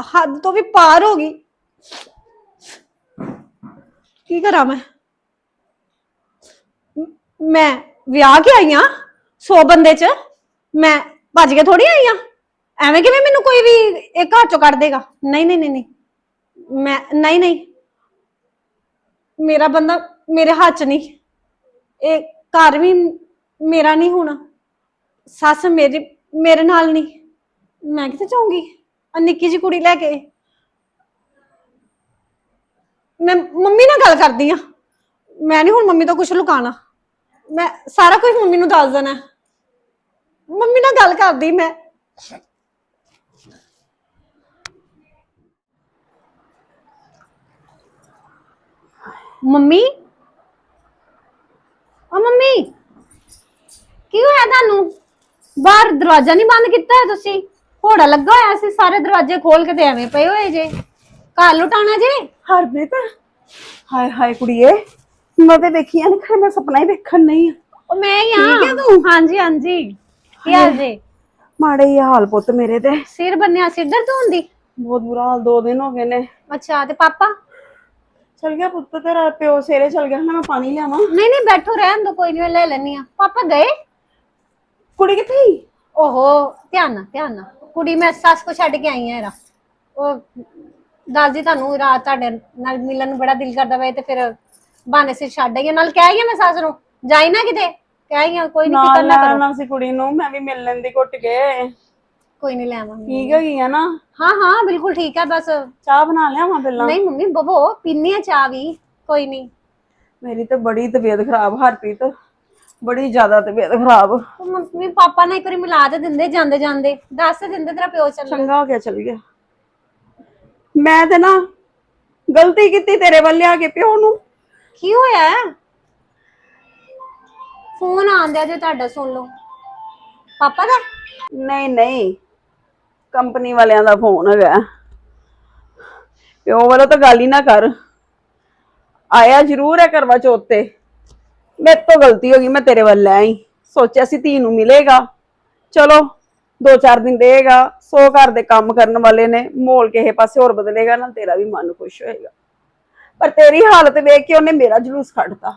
ਹੱਦ ਤੋਂ ਵੀ ਪਾਰ ਹੋ ਗਈ। ਕੀ ਕਰਾਂ ਮੈਂ? ਮੈਂ ਵਿਆਹ ਕੇ ਆਈ ਆ 100 ਬੰਦੇ ਚ। ਮੈਂ ਭੱਜ ਕੇ ਥੋੜੀ ਆਈ ਆ? ਐਵੇਂ ਕਿਵੇਂ ਮੈਨੂੰ ਕੋਈ ਵੀ ਇਹ ਘਰ ਚੋਂ ਕੱਢ ਦੇਗਾ? ਨਹੀਂ ਨਹੀਂ ਨਹੀਂ ਨਹੀਂ। ਮੈਂ, ਨਹੀਂ ਨਹੀਂ। ਮੇਰਾ ਬੰਦਾ ਮੇਰੇ ਹੱਥ 'ਚ ਨਹੀਂ। ਇਹ ਘਰ ਵੀ ਮੇਰਾ ਨਹੀਂ ਹੋਣਾ। ਸੱਸ ਮੇਰੀ, ਮੇਰੇ ਨਾਲ ਨਹੀਂ। ਮੈਂ ਕਿੱਥੇ ਜਾਊਂਗੀ? ਆ ਨਿੱਕੀ ਜੀ ਕੁੜੀ ਲੈ ਕੇ। ਮੈਂ ਮੰਮੀ ਨਾਲ ਗੱਲ ਕਰਦੀ ਆ। ਮੈਂ ਨਹੀਂ ਹੁਣ ਮੰਮੀ ਤੋਂ ਕੁਝ ਲੁਕਾਣਾ। ਮੈਂ ਸਾਰਾ ਕੁਝ ਮੰਮੀ ਨੂੰ ਦੱਸ ਦੇਣਾ। ਮੰਮੀ ਨਾਲ ਗੱਲ ਕਰਦੀ ਮੈਂ। ਮੰਮੀ? ਆ ਮੰਮੀ ਕੀ ਹੋਇਆ ਤੁਹਾਨੂੰ? ਬਾਹਰ ਦਰਵਾਜ਼ਾ ਨਹੀਂ ਬੰਦ ਕੀਤਾ ਹੈ ਤੁਸੀਂ? ਘੋੜਾ ਲੱਗਾ ਹੋਇਆ ਸੀ ਸਾਰੇ ਦਰਵਾਜ਼ੇ ਖੋਲ ਕੇ ਤੇ ਐਵੇਂ ਪਏ ਹੋਏ ਜੇ। ਘਰ ਲੁਟਾਣਾ ਜੇ? ਹਰਪ੍ਰੀਤ ਹਾਏ ਹਾਏ ਕੁੜੀਏ ਮੈਂ ਤੇ ਵੇਖੀਆਂ ਨਹੀਂ ਖਰੇ ਮੈਂ ਸੁਪਨਾ ਹੀ ਵੇਖਣ ਨਹੀਂ ਉਹ ਮੈਂ ਹੀ ਠੀਕ ਹੈ ਆ ਤੂੰ? ਹਾਂਜੀ ਹਾਂਜੀ। ਕੀ ਹਾਲ ਜੇ? ਮਾੜੇ ਹੀ ਹਾਲ ਪੁੱਤ ਮੇਰੇ ਤੇ। ਸਿਰ ਬੰਨਿਆ ਸਿਰ ਦਰਦ ਹੁੰਦੀ ਬਹੁਤ ਬੁਰਾ ਹਾਲ ਦੋ ਦਿਨ ਹੋ ਗਏ ਨੇ। ਅੱਛਾ ਤੇ ਪਾਪਾ? ਚਲ ਗਿਆ ਪੁੱਤ ਤੇਰਾ ਪਿਓ ਸੇਰੇ ਚਲ ਗਿਆ ਨਾ ਮੈਂ ਪਾਣੀ ਲਿਆਵਾਂ। ਨਹੀਂ ਨਹੀਂ ਬੈਠੋ ਰਹਿਣ ਦੋ ਕੋਈ ਨਹੀਂ ਮੈਂ ਲੈ ਲੈਣੀ ਆ। ਪਾਪਾ ਗਏ? ਕੁੜੀ ਕਿੱਥੇ ਹੀ ਓਹੋ ਧਿਆਨ ਨਾਲ ਧਿਆਨ ਨਾਲ। ਕੁੜੀ ਮੈਂ ਸੱਸ ਕੋ ਛੱਡ ਕੇ ਆਈ ਆ ਇਹਦਾ। ਉਹ ਦੱਸਦੀ ਤੁਹਾਨੂੰ ਰਾਤ ਤੁਹਾਡੇ ਨਾਲ ਮਿਲਣ ਨੂੰ ਬੜਾ ਦਿਲ ਕਰਦਾ ਵੇ ਤੇ ਫਿਰ ਬਹਾਨੇ ਸਿਰ ਛੱਡ ਆਈ ਆ। ਨਾਲ ਕਹਿ ਆਈ ਆ ਮੈਂ ਸੱਸ ਨੂੰ ਜਾਈ ਨਾ ਕਿਤੇ? ਕਹਿ ਆਈ ਆ ਕੋਈ ਨਹੀਂ ਫਿਕਰ ਨਾ ਕਰੋ। ਸੀ ਕੁੜੀ ਨੂੰ ਮੈਂ ਵੀ ਮਿਲ ਲੈਂਦੀ ਘੁੱਟ ਕੇ। ਕੋਈ ਨਹੀਂ ਲੈ ਆਵਾਂਗੀ ਠੀਕ ਹੈਗੀ ਆ ਨਾ? ਹਾਂ ਹਾਂ ਬਿਲਕੁਲ ਠੀਕ ਹੈ ਬਸ। ਚਾਹ ਬਣਾ ਲਿਆਵਾਂ ਪਹਿਲਾਂ? ਨਹੀਂ ਮੰਮੀ ਬਬੋ ਪੀਨੀ ਆ ਚਾਹ ਵੀ ਕੋਈ ਨਹੀਂ ਮੇਰੀ ਤੇ ਬੜੀ ਤਬੀਅਤ ਖਰਾਬ ਹਰਪ੍ਰੀਤ। ਬੜੀ ਜ਼ਿਆਦਾ ਤਬੀਅਤ ਖਰਾਬ। ਉਹ ਮੰਮੀ ਪਾਪਾ ਨੇ ਇੱਕ ਵਾਰੀ ਮਿਲਾ ਤੇ ਦਿੰਦੇ ਜਾਂਦੇ ਜਾਂਦੇ। ਦੱਸ ਤੇ ਦਿੰਦੇ ਤੇਰਾ ਪਿਓ ਚੱਲ ਚੰਗਾ ਹੋ ਗਿਆ ਚਲ ਗਿਆ। ਮੈਂ ਤੇ ਨਾ ਗਲਤੀ ਕੀਤੀ ਤੇਰੇ ਵੱਲ ਲਿਆ ਕੇ ਪਿਓ ਨੂੰ। ਕੀ ਹੋਇਆ? ਫੋਨ ਆਂਦਿਆ ਜੇ ਤੁਹਾਡਾ ਸੁਣ ਲਓ। ਪਾਪਾ ਦਾ? ਨਹੀਂ ਨਹੀਂ। ਕੰਪਨੀ ਵਾਲਿਆਂ ਦਾ ਫੋਨ ਹੈਗਾ। ਪਿਓ ਵੱਲੋਂ ਤਾਂ ਗੱਲ ਹੀ ਨਾ ਕਰ। ਆਇਆ ਜ਼ਰੂਰ ਹੈ ਕਰਵਾ ਚੌਥ ਤੇ ਮੇਰੇ ਤੋਂ ਗਲਤੀ ਹੋ ਗਈ, ਮੈਂ ਤੇਰੇ ਵੱਲ ਲੈ ਆਈ। ਸੋਚਿਆ ਸੀ ਧੀ ਨੂੰ ਮਿਲੇਗਾ। ਚਲੋ ਦੋ ਚਾਰ ਦਿਨ ਰਹੇਗਾ। ਸੋ ਘਰ ਦੇ ਕੰਮ ਕਰਨ ਵਾਲੇ ਨੇ। ਮੋਲ ਕਿਸੇ ਪਾਸੇ ਹੋਰ ਬਦਲੇਗਾ ਨਾ ਤੇਰਾ ਵੀ ਮਨ ਖੁਸ਼ ਹੋਏਗਾ। ਪਰ ਤੇਰੀ ਹਾਲਤ ਵੇਖ ਕੇ ਉਹਨੇ ਮੇਰਾ ਜਲੂਸ ਕੱਢਤਾ।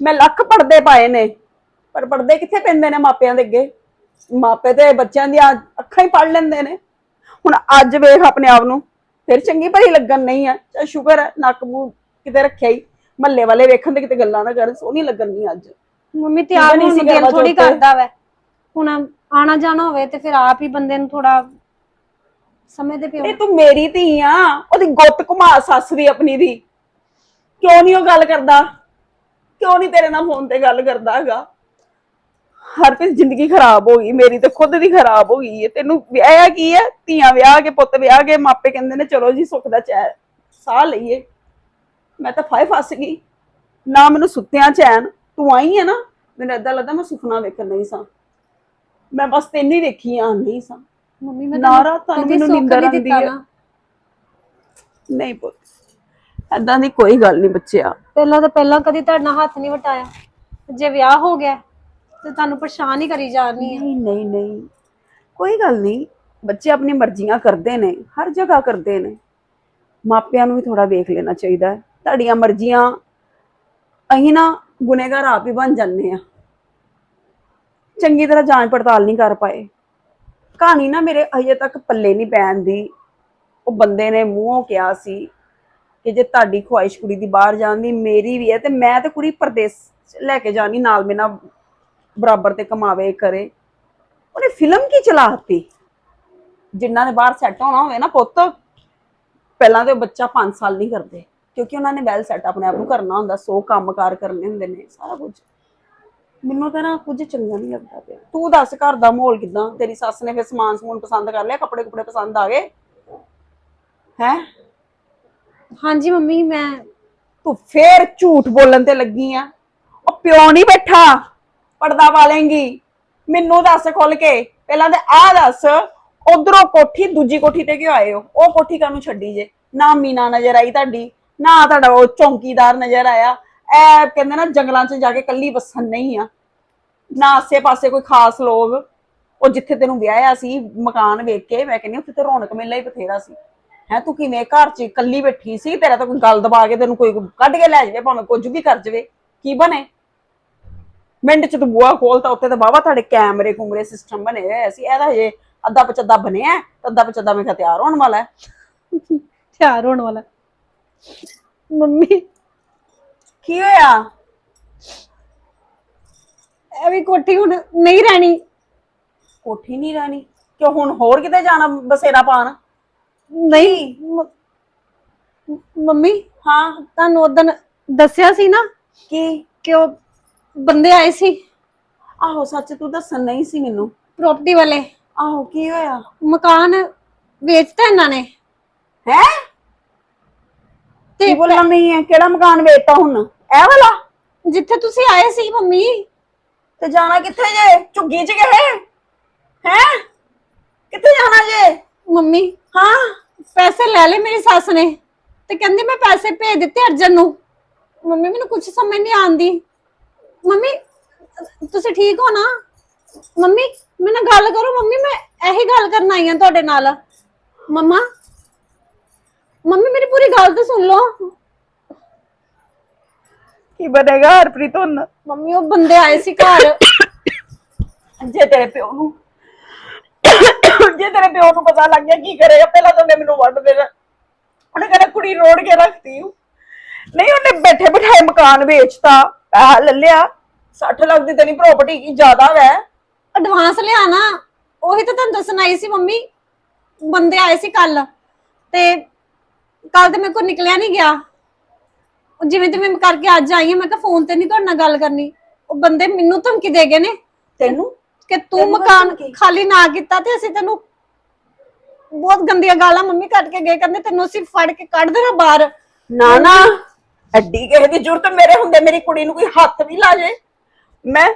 ਮੈਂ ਲੱਖ ਪਰਦੇ ਪਾਏ ਨੇ। ਪਰ ਪੜਦੇ ਕਿੱਥੇ ਪੈਂਦੇ ਨੇ ਮਾਪਿਆਂ ਦੇ ਅੱਗੇ? ਮਾਪੇ ਤੇ ਬੱਚਿਆਂ ਦੀਆਂ ਅੱਖਾਂ ਹੀ ਪੜ ਲੈਂਦੇ ਨੇ। ਹੁਣ ਅੱਜ ਵੇਖ ਆਪਣੇ ਆਪ ਨੂੰ ਫਿਰ ਚੰਗੀ ਭਲੀ ਲੱਗਣ ਨਹੀਂ ਆ। ਚੱਲ ਸ਼ੁਕਰ ਹੈ ਨੱਕ ਮੂੰਹ ਕਿਤੇ ਰੱਖਿਆ ਹੀ। ਮੱਲੇ ਵਾਲੇ ਵੇਖਣ ਤੇ ਕਿਤੇ ਗੱਲਾਂ ਨਾ ਕਰਨ ਸੋਹਣੀ ਲੱਗਣ ਨਹੀਂ ਅੱਜ। ਮੰਮੀ ਠੀਕ ਤਿਆਰ ਨਹੀਂ ਸੀ ਦਿਲ ਥੋੜੀ ਤੇ। ਕਰਦਾ ਵੈ। ਹੁਣ ਆਣਾ ਜਾਣਾ ਹੋਵੇ ਤੇ ਫਿਰ ਆਪ ਹੀ ਬੰਦੇ ਨੂੰ ਥੋੜਾ ਸਮੇਂ ਦੇ ਪਿਓ ਇਹ ਤੂੰ ਮੇਰੀ ਧੀ ਆ ਉਹਦੀ ਗੁੱਤ ਘੁਮਾ ਸੱਸ ਦੀ ਆਪਣੀ ਦੀ। ਕਿਉਂ ਨਹੀਂ ਉਹ ਗੱਲ ਕਰਦਾ? ਕਿਉਂ ਨਹੀਂ ਤੇਰੇ ਨਾਲ ਫੋਨ ਤੇ ਗੱਲ ਕਰਦਾ ਹੈਗਾ? ਹਰ ਕੋਈ ਜ਼ਿੰਦਗੀ ਖਰਾਬ ਹੋ ਗਈ ਮੇਰੀ ਤੇ ਖੁਦ ਦੀ ਖਰਾਬ ਹੋ ਗਈ ਹੈ। ਤੈਨੂੰ ਵਿਆਹਿਆ ਕੀ ਹੈ? ਧੀਆਂ ਵਿਆਹ ਕੇ ਪੁੱਤ ਵਿਆਹ ਕੇ ਮਾਪੇ ਕਹਿੰਦੇ ਨੇ ਚਲੋ ਜੀ ਸੁੱਖ ਦਾ ਚੈਨ ਸਾਹ ਲਈਏ। ਮੈਂ ਤਾਂ ਫਾਇ ਫਸ ਗਈ। ਨਾ ਮੈਨੂੰ ਸੁੱਤਿਆਂ ਚੈਨ ਤੂੰ ਆਈ ਹੈ ਨਾ ਮੈਨੂੰ ਏਦਾਂ ਲੱਗਦਾ ਮੈਂ ਸੁਪਨਾ ਵੇਖਣ ਨਹੀਂ ਸਾਂ। ਮੈਂ ਬਸ ਤੈਨੂੰ ਹੀ ਵੇਖੀ ਆ ਨਹੀਂ ਸਾਂ। ਮੰਮੀ ਮੈਂ ਨਾਰਾ ਤੁਹਾਨੂੰ ਮੈਨੂੰ ਨੀਂਦਰ ਦਿੱਤਾ ਹੈ। ਨਾ। ਨਹੀਂ ਪੁੱਤ ਏਦਾਂ ਦੀ ਕੋਈ ਗੱਲ ਨਹੀਂ ਬੱਚਿਆ। ਪਹਿਲਾਂ ਤਾਂ ਪਹਿਲਾਂ ਕਦੀ ਤੁਹਾਡਾ ਹੱਥ ਨਹੀਂ ਵਟਾਇਆ। ਜੇ ਵਿਆਹ ਹੋ ਗਿਆ ਤੇ ਤੁਹਾਨੂੰ ਪਰੇਸ਼ਾਨ ਹੀ ਕਰੀ ਜਾਣੀ ਹੈ। ਨਹੀਂ ਨਹੀਂ ਨਹੀਂ। ਕੋਈ ਗੱਲ ਨਹੀਂ। ਬੱਚੇ ਆਪਣੀ ਮਰਜ਼ੀਆਂ ਕਰਦੇ ਨੇ, ਹਰ ਜਗ੍ਹਾ ਕਰਦੇ ਨੇ। ਮਾਪਿਆਂ ਨੂੰ ਵੀ ਥੋੜਾ ਵੇਖ ਲੈਣਾ ਚਾਹੀਦਾ ਹੈ। ਤੁਹਾਡੀਆਂ ਮਰਜ਼ੀਆਂ, ਅਸੀਂ ਨਾ ਗੁਨੇਗਾਰ ਆਪ ਹੀ ਬਣ ਜਾਂਦੇ ਆ ਚੰਗੀ ਤਰ੍ਹਾਂ ਜਾਂਚ ਪੜਤਾਲ ਨਹੀਂ ਕਰ ਪਾਏ। ਕਹਾਣੀ ਨਾ ਮੇਰੇ ਅਜੇ ਤੱਕ ਪੱਲੇ ਨਹੀਂ ਪੈਣ ਦੀ। ਉਹ ਬੰਦੇ ਨੇ ਮੂੰਹੋਂ ਕਿਹਾ ਸੀ ਕਿ ਜੇ ਤੁਹਾਡੀ ਖੁਆਇਸ਼ ਕੁੜੀ ਦੀ ਬਾਹਰ ਜਾਣ ਦੀ ਮੇਰੀ ਵੀ ਹੈ ਤੇ ਮੈਂ ਤੇ ਕੁੜੀ ਪਰਦੇਸ ਲੈ ਕੇ ਜਾਣੀ ਨਾਲ ਮੇਰੇ ਨਾਲ ਬਰਾਬਰ ਤੇ ਕਮਾਵੇ ਕਰੇ। ਉਹਨੇ ਫਿਲਮ ਕੀ ਚਲਾਤੀ ਜਿਨ੍ਹਾਂ ਨੇ ਬਾਹਰ ਸੈੱਟ ਹੋਣਾ ਹੋਵੇ ਨਾ ਪੁੱਤ ਪਹਿਲਾਂ ਤੇ ਬੱਚਾ 5 ਸਾਲ ਨਹੀਂ ਕਰਦੇ। ਕਿਉਂਕਿ ਉਹਨਾਂ ਨੇ ਵੈਲ ਸੈੱਟ ਆਪਣੇ ਆਪ ਨੂੰ ਕਰਨਾ ਹੁੰਦਾ ਸੋ ਕੰਮਕਾਰ ਕਰਨੇ ਹੁੰਦੇ ਨੇ ਸਾਰਾ ਕੁਝ। ਮੈਨੂੰ ਤਾਂ ਨਾ ਕੁਝ ਚੰਗਾ ਨਹੀਂ ਲੱਗਦਾ ਪਿਆ। ਤੂੰ ਦੱਸ ਘਰ ਦਾ ਮਾਹੌਲ ਕਿਦਾਂ? ਤੇਰੀ ਸੱਸ ਨੇ ਫਿਰ ਸਮਾਨ ਸਮੂਨ ਪਸੰਦ ਕਰ ਲਿਆ ਕੱਪੜੇ ਕੁਪੜੇ ਪਸੰਦ ਆ ਗਏ? ਹੈ? ਹਾਂਜੀ ਮੰਮੀ ਮੈਂ ਤੂੰ ਫੇਰ ਝੂਠ ਬੋਲਣ ਤੇ ਲੱਗੀ ਆ। ਉਹ ਪਿਓ ਨਹੀਂ ਬੈਠਾ। ਪਰਦਾ ਪਾ ਲੇਂਗੀ ਮੈਨੂੰ ਦੱਸ ਖੁੱਲ ਕੇ। ਪਹਿਲਾਂ ਤੇ ਆਹ ਦੱਸ, ਉਧਰੋਂ ਕੋਠੀ, ਦੂਜੀ ਕੋਠੀ ਤੇ ਕਿਉਂ ਆਏ ਹੋ? ਉਹ ਕੋਠੀ ਕਾਹਨੂੰ ਛੱਡੀ ਜੇ? ਨਾ ਮੀਨਾ ਨਜ਼ਰ ਆਈ ਤੁਹਾਡੀ, ਨਾ ਤੁਹਾਡਾ ਉਹ ਚੌਂਕੀਦਾਰ ਨਜ਼ਰ ਆਇਆ। ਐ ਕਹਿੰਦੇ ਨਾ ਜੰਗਲਾਂ 'ਚ ਜਾ ਕੇ ਕੱਲੀ ਵਸਣ ਨਹੀਂ ਆ। ਨਾ ਆਸੇ-ਪਾਸੇ ਕੋਈ ਖਾਸ ਲੋਕ ਉਹ ਜਿੱਥੇ ਤੈਨੂੰ ਵਿਆਹਿਆ ਸੀ, ਮਕਾਨ ਵੇਖ ਕੇ, ਮੈਂ ਕਹਿੰਦੀ ਉੱਥੇ ਤੇ ਰੌਣਕ ਮੇਲਾ ਹੀ ਬਥੇਰਾ ਸੀ। ਹੈ, ਤੂੰ ਕਿਵੇਂ ਘਰ 'ਚ ਇਕੱਲੀ ਬੈਠੀ ਸੀ? ਤੇਰਾ ਤਾਂ ਕੋਈ ਗੱਲ ਦਬਾ ਕੇ ਤੈਨੂੰ ਕੋਈ ਕੱਢ ਕੇ ਲੈ ਜਾਵੇ, ਭਾਵੇਂ ਕੁਝ ਵੀ ਕਰ ਜਾਵੇ। ਕੀ ਬਣੇ? ਮਿੰਟ 'ਚ ਤੂੰ ਬੂਹਾ ਖੋਲਤਾ ਉੱਤੇ ਤਾਂ ਬਾਬਾ ਤੁਹਾਡੇ ਕੈਮਰੇ ਕੁਮਰੇ ਸਿਸਟਮ ਬਣੇ ਹੋਏ ਸੀ ਇਹਦਾ ਹਜੇ ਅੱਧਾ ਪਚੱਦਾ ਬਣਿਆ ਤੇ ਅੱਧਾ ਪਚੱਦਾ ਮੈਂ ਕਿਹਾ ਤਿਆਰ ਹੋਣ ਵਾਲਾ ਹੈ। ਤਿਆਰ ਹੋਣ ਵਾਲਾ। ਮੰਮੀ। ਕੀ ਹੋਇਆ? ਇਹ ਵੀ ਕੋਠੀ ਹੁਣ ਨਹੀਂ ਰਹਿਣੀ। ਕੋਠੀ ਨਹੀਂ ਰਹਿਣੀ? ਕਿਉਂ ਹੁਣ ਹੋਰ ਕਿਤੇ ਜਾਣਾ ਬਸੇਰਾ ਪਾਣ ਨਹੀਂ ਮੰਮੀ। ਹਾਂ। ਤੁਹਾਨੂੰ ਉਦੋਂ ਦੱਸਿਆ ਸੀ ਨਾ ਕੀ? ਕਿ ਉਹ ਬੰਦੇ ਆਏ ਸੀ? ਆਹੋ ਸੱਚ ਤੂੰ ਦੱਸਣ ਨਹੀਂ ਸੀ ਮੈਨੂੰ। ਪ੍ਰਾਪਰਟੀ ਵਾਲੇ। ਆਹੋ ਕੀ ਹੋਇਆ? ਮਕਾਨ ਵੇਚਤਾ ਇਹਨਾਂ ਨੇ। ਹੈ? ਤੇ ਕੀ ਬੋਲਣਾ ਨਹੀਂ ਹੈ ਕਿਹੜਾ ਮਕਾਨ ਵੇਚਤਾ ਹੁਣ? ਇਹ ਵਾਲਾ? ਜਿੱਥੇ ਤੁਸੀਂ ਆਏ ਸੀ ਮੰਮੀ। ਤੇ ਜਾਣਾ ਕਿੱਥੇ ਜੇ? ਝੁੱਗੀ ਚ ਗਏ ਹੈ? ਕਿੱਥੇ ਜਾਣਾ ਜੇ? ਮੰਮੀ ਹਾਂ? ਪੈਸੇ ਲੈ ਲਏ ਮੇਰੀ ਸੱਸ ਨੇ। ਤੇ ਕਹਿੰਦੀ ਮੈਂ ਪੈਸੇ ਭੇਜ ਦਿੱਤੇ ਅਰਜਨ ਨੂੰ। ਮੰਮੀ ਮੈਨੂੰ ਕੁਝ ਸਮਝ ਨਹੀਂ ਆਉਂਦੀ। ਮੰਮੀ ਤੁਸੀਂ ਠੀਕ ਹੋ ਨਾ? ਮੰਮੀ ਮੇਰੇ ਨਾਲ ਗੱਲ ਕਰੋ ਮੰਮੀ ਮੈਂ ਇਹੀ ਗੱਲ ਕਰਨ ਆਈ ਹਾਂ ਤੁਹਾਡੇ ਨਾਲ। ਮੰਮਾ ਮੰਮੀ ਮੇਰੀ ਪੂਰੀ ਗੱਲ ਤਾਂ ਸੁਣ ਲਓ। ਕੀ ਬਣੇਗਾ ਹਰਪ੍ਰੀਤ ਹੁਣ? ਮੰਮੀ ਉਹ ਬੰਦੇ ਆਏ ਸੀ ਘਰ। ਜੇ ਤੇਰੇ ਪਿਓ ਨੂੰ ਜੇ ਤੇਰੇ ਪਿਓ ਨੂੰ ਪਤਾ ਲੱਗ ਗਿਆ ਕੀ ਕਰੇਗਾ ਪਹਿਲਾਂ ਤਾਂ ਉਹਨੇ ਮੈਨੂੰ ਵੱਢ ਦੇਣਾ। ਉਹਨੇ ਕਹਿੰਦਾ ਕੁੜੀ ਰੋੜ ਕੇ ਰੱਖਤੀ ਨਹੀਂ ਉਹਨੇ ਬੈਠੇ ਬਿਠਾਏ ਮਕਾਨ ਵੇਚਤਾ। ਪੈਸਾ ਲੈ ਲਿਆ 60 ਲੱਖ ਦੀ ਤੇਰੀ ਪ੍ਰਾਪਰਟੀ ਕੀ ਜ਼ਿਆਦਾ ਵੈ? ਐਡਵਾਂਸ ਲਿਆਣਾ ਉਹੀ ਤਾਂ ਤੁਹਾਨੂੰ ਦੱਸਣ ਆਈ ਸੀ ਮੰਮੀ। ਬੰਦੇ ਆਏ ਸੀ ਕੱਲ ਤੇ ਕੱਲ ਤੇ ਮੇਰੇ ਕੋਲ ਨਿਕਲਿਆ ਨਹੀਂ ਗਿਆ। ਉਹ ਜਿਵੇਂ ਤੇ ਮੈਂ ਕਰਕੇ ਅੱਜ ਆਈ ਹਾਂ ਮੈਂ ਕਿਹਾ ਫੋਨ ਤੇ ਨਹੀਂ ਤੁਹਾਡੇ ਨਾਲ ਗੱਲ ਕਰਨੀ। ਉਹ ਬੰਦੇ ਮੈਨੂੰ ਧਮਕੀ ਦੇ ਗਏ ਨੇ। ਤੈਨੂੰ? ਕਿ ਤੂੰ ਮਕਾਨ? ਖਾਲੀ ਨਾ ਕੀਤਾ ਤੇ ਅਸੀਂ ਤੈਨੂੰ ਬਹੁਤ ਗੰਦੀਆਂ ਗਾਲਾਂ ਮੰਮੀ ਕੱਢ ਕੇ ਗਏ ਕਹਿੰਦੇ ਤੈਨੂੰ ਅਸੀਂ ਫੜ ਕੇ ਕੱਢ ਦੇਣਾ ਬਾਹਰ। ਨਾ ਨਾ। ਐਡੀ ਕਿਸੇ ਦੀ ਜ਼ਰੂਰਤ ਮੇਰੇ ਹੁੰਦੇ, ਮੇਰੀ ਕੁੜੀ ਨੂੰ ਕੋਈ ਹੱਥ ਵੀ ਲਾ ਜੇ। ਮੈਂ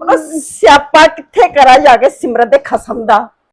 ਉਹਦਾ ਸਿਆਪਾ ਕਿੱਥੇ ਕਰਾਂ ਜਾ ਕੇ ਸਿਮਰਨ ਦੇ ਖਸਮ ਦਾ?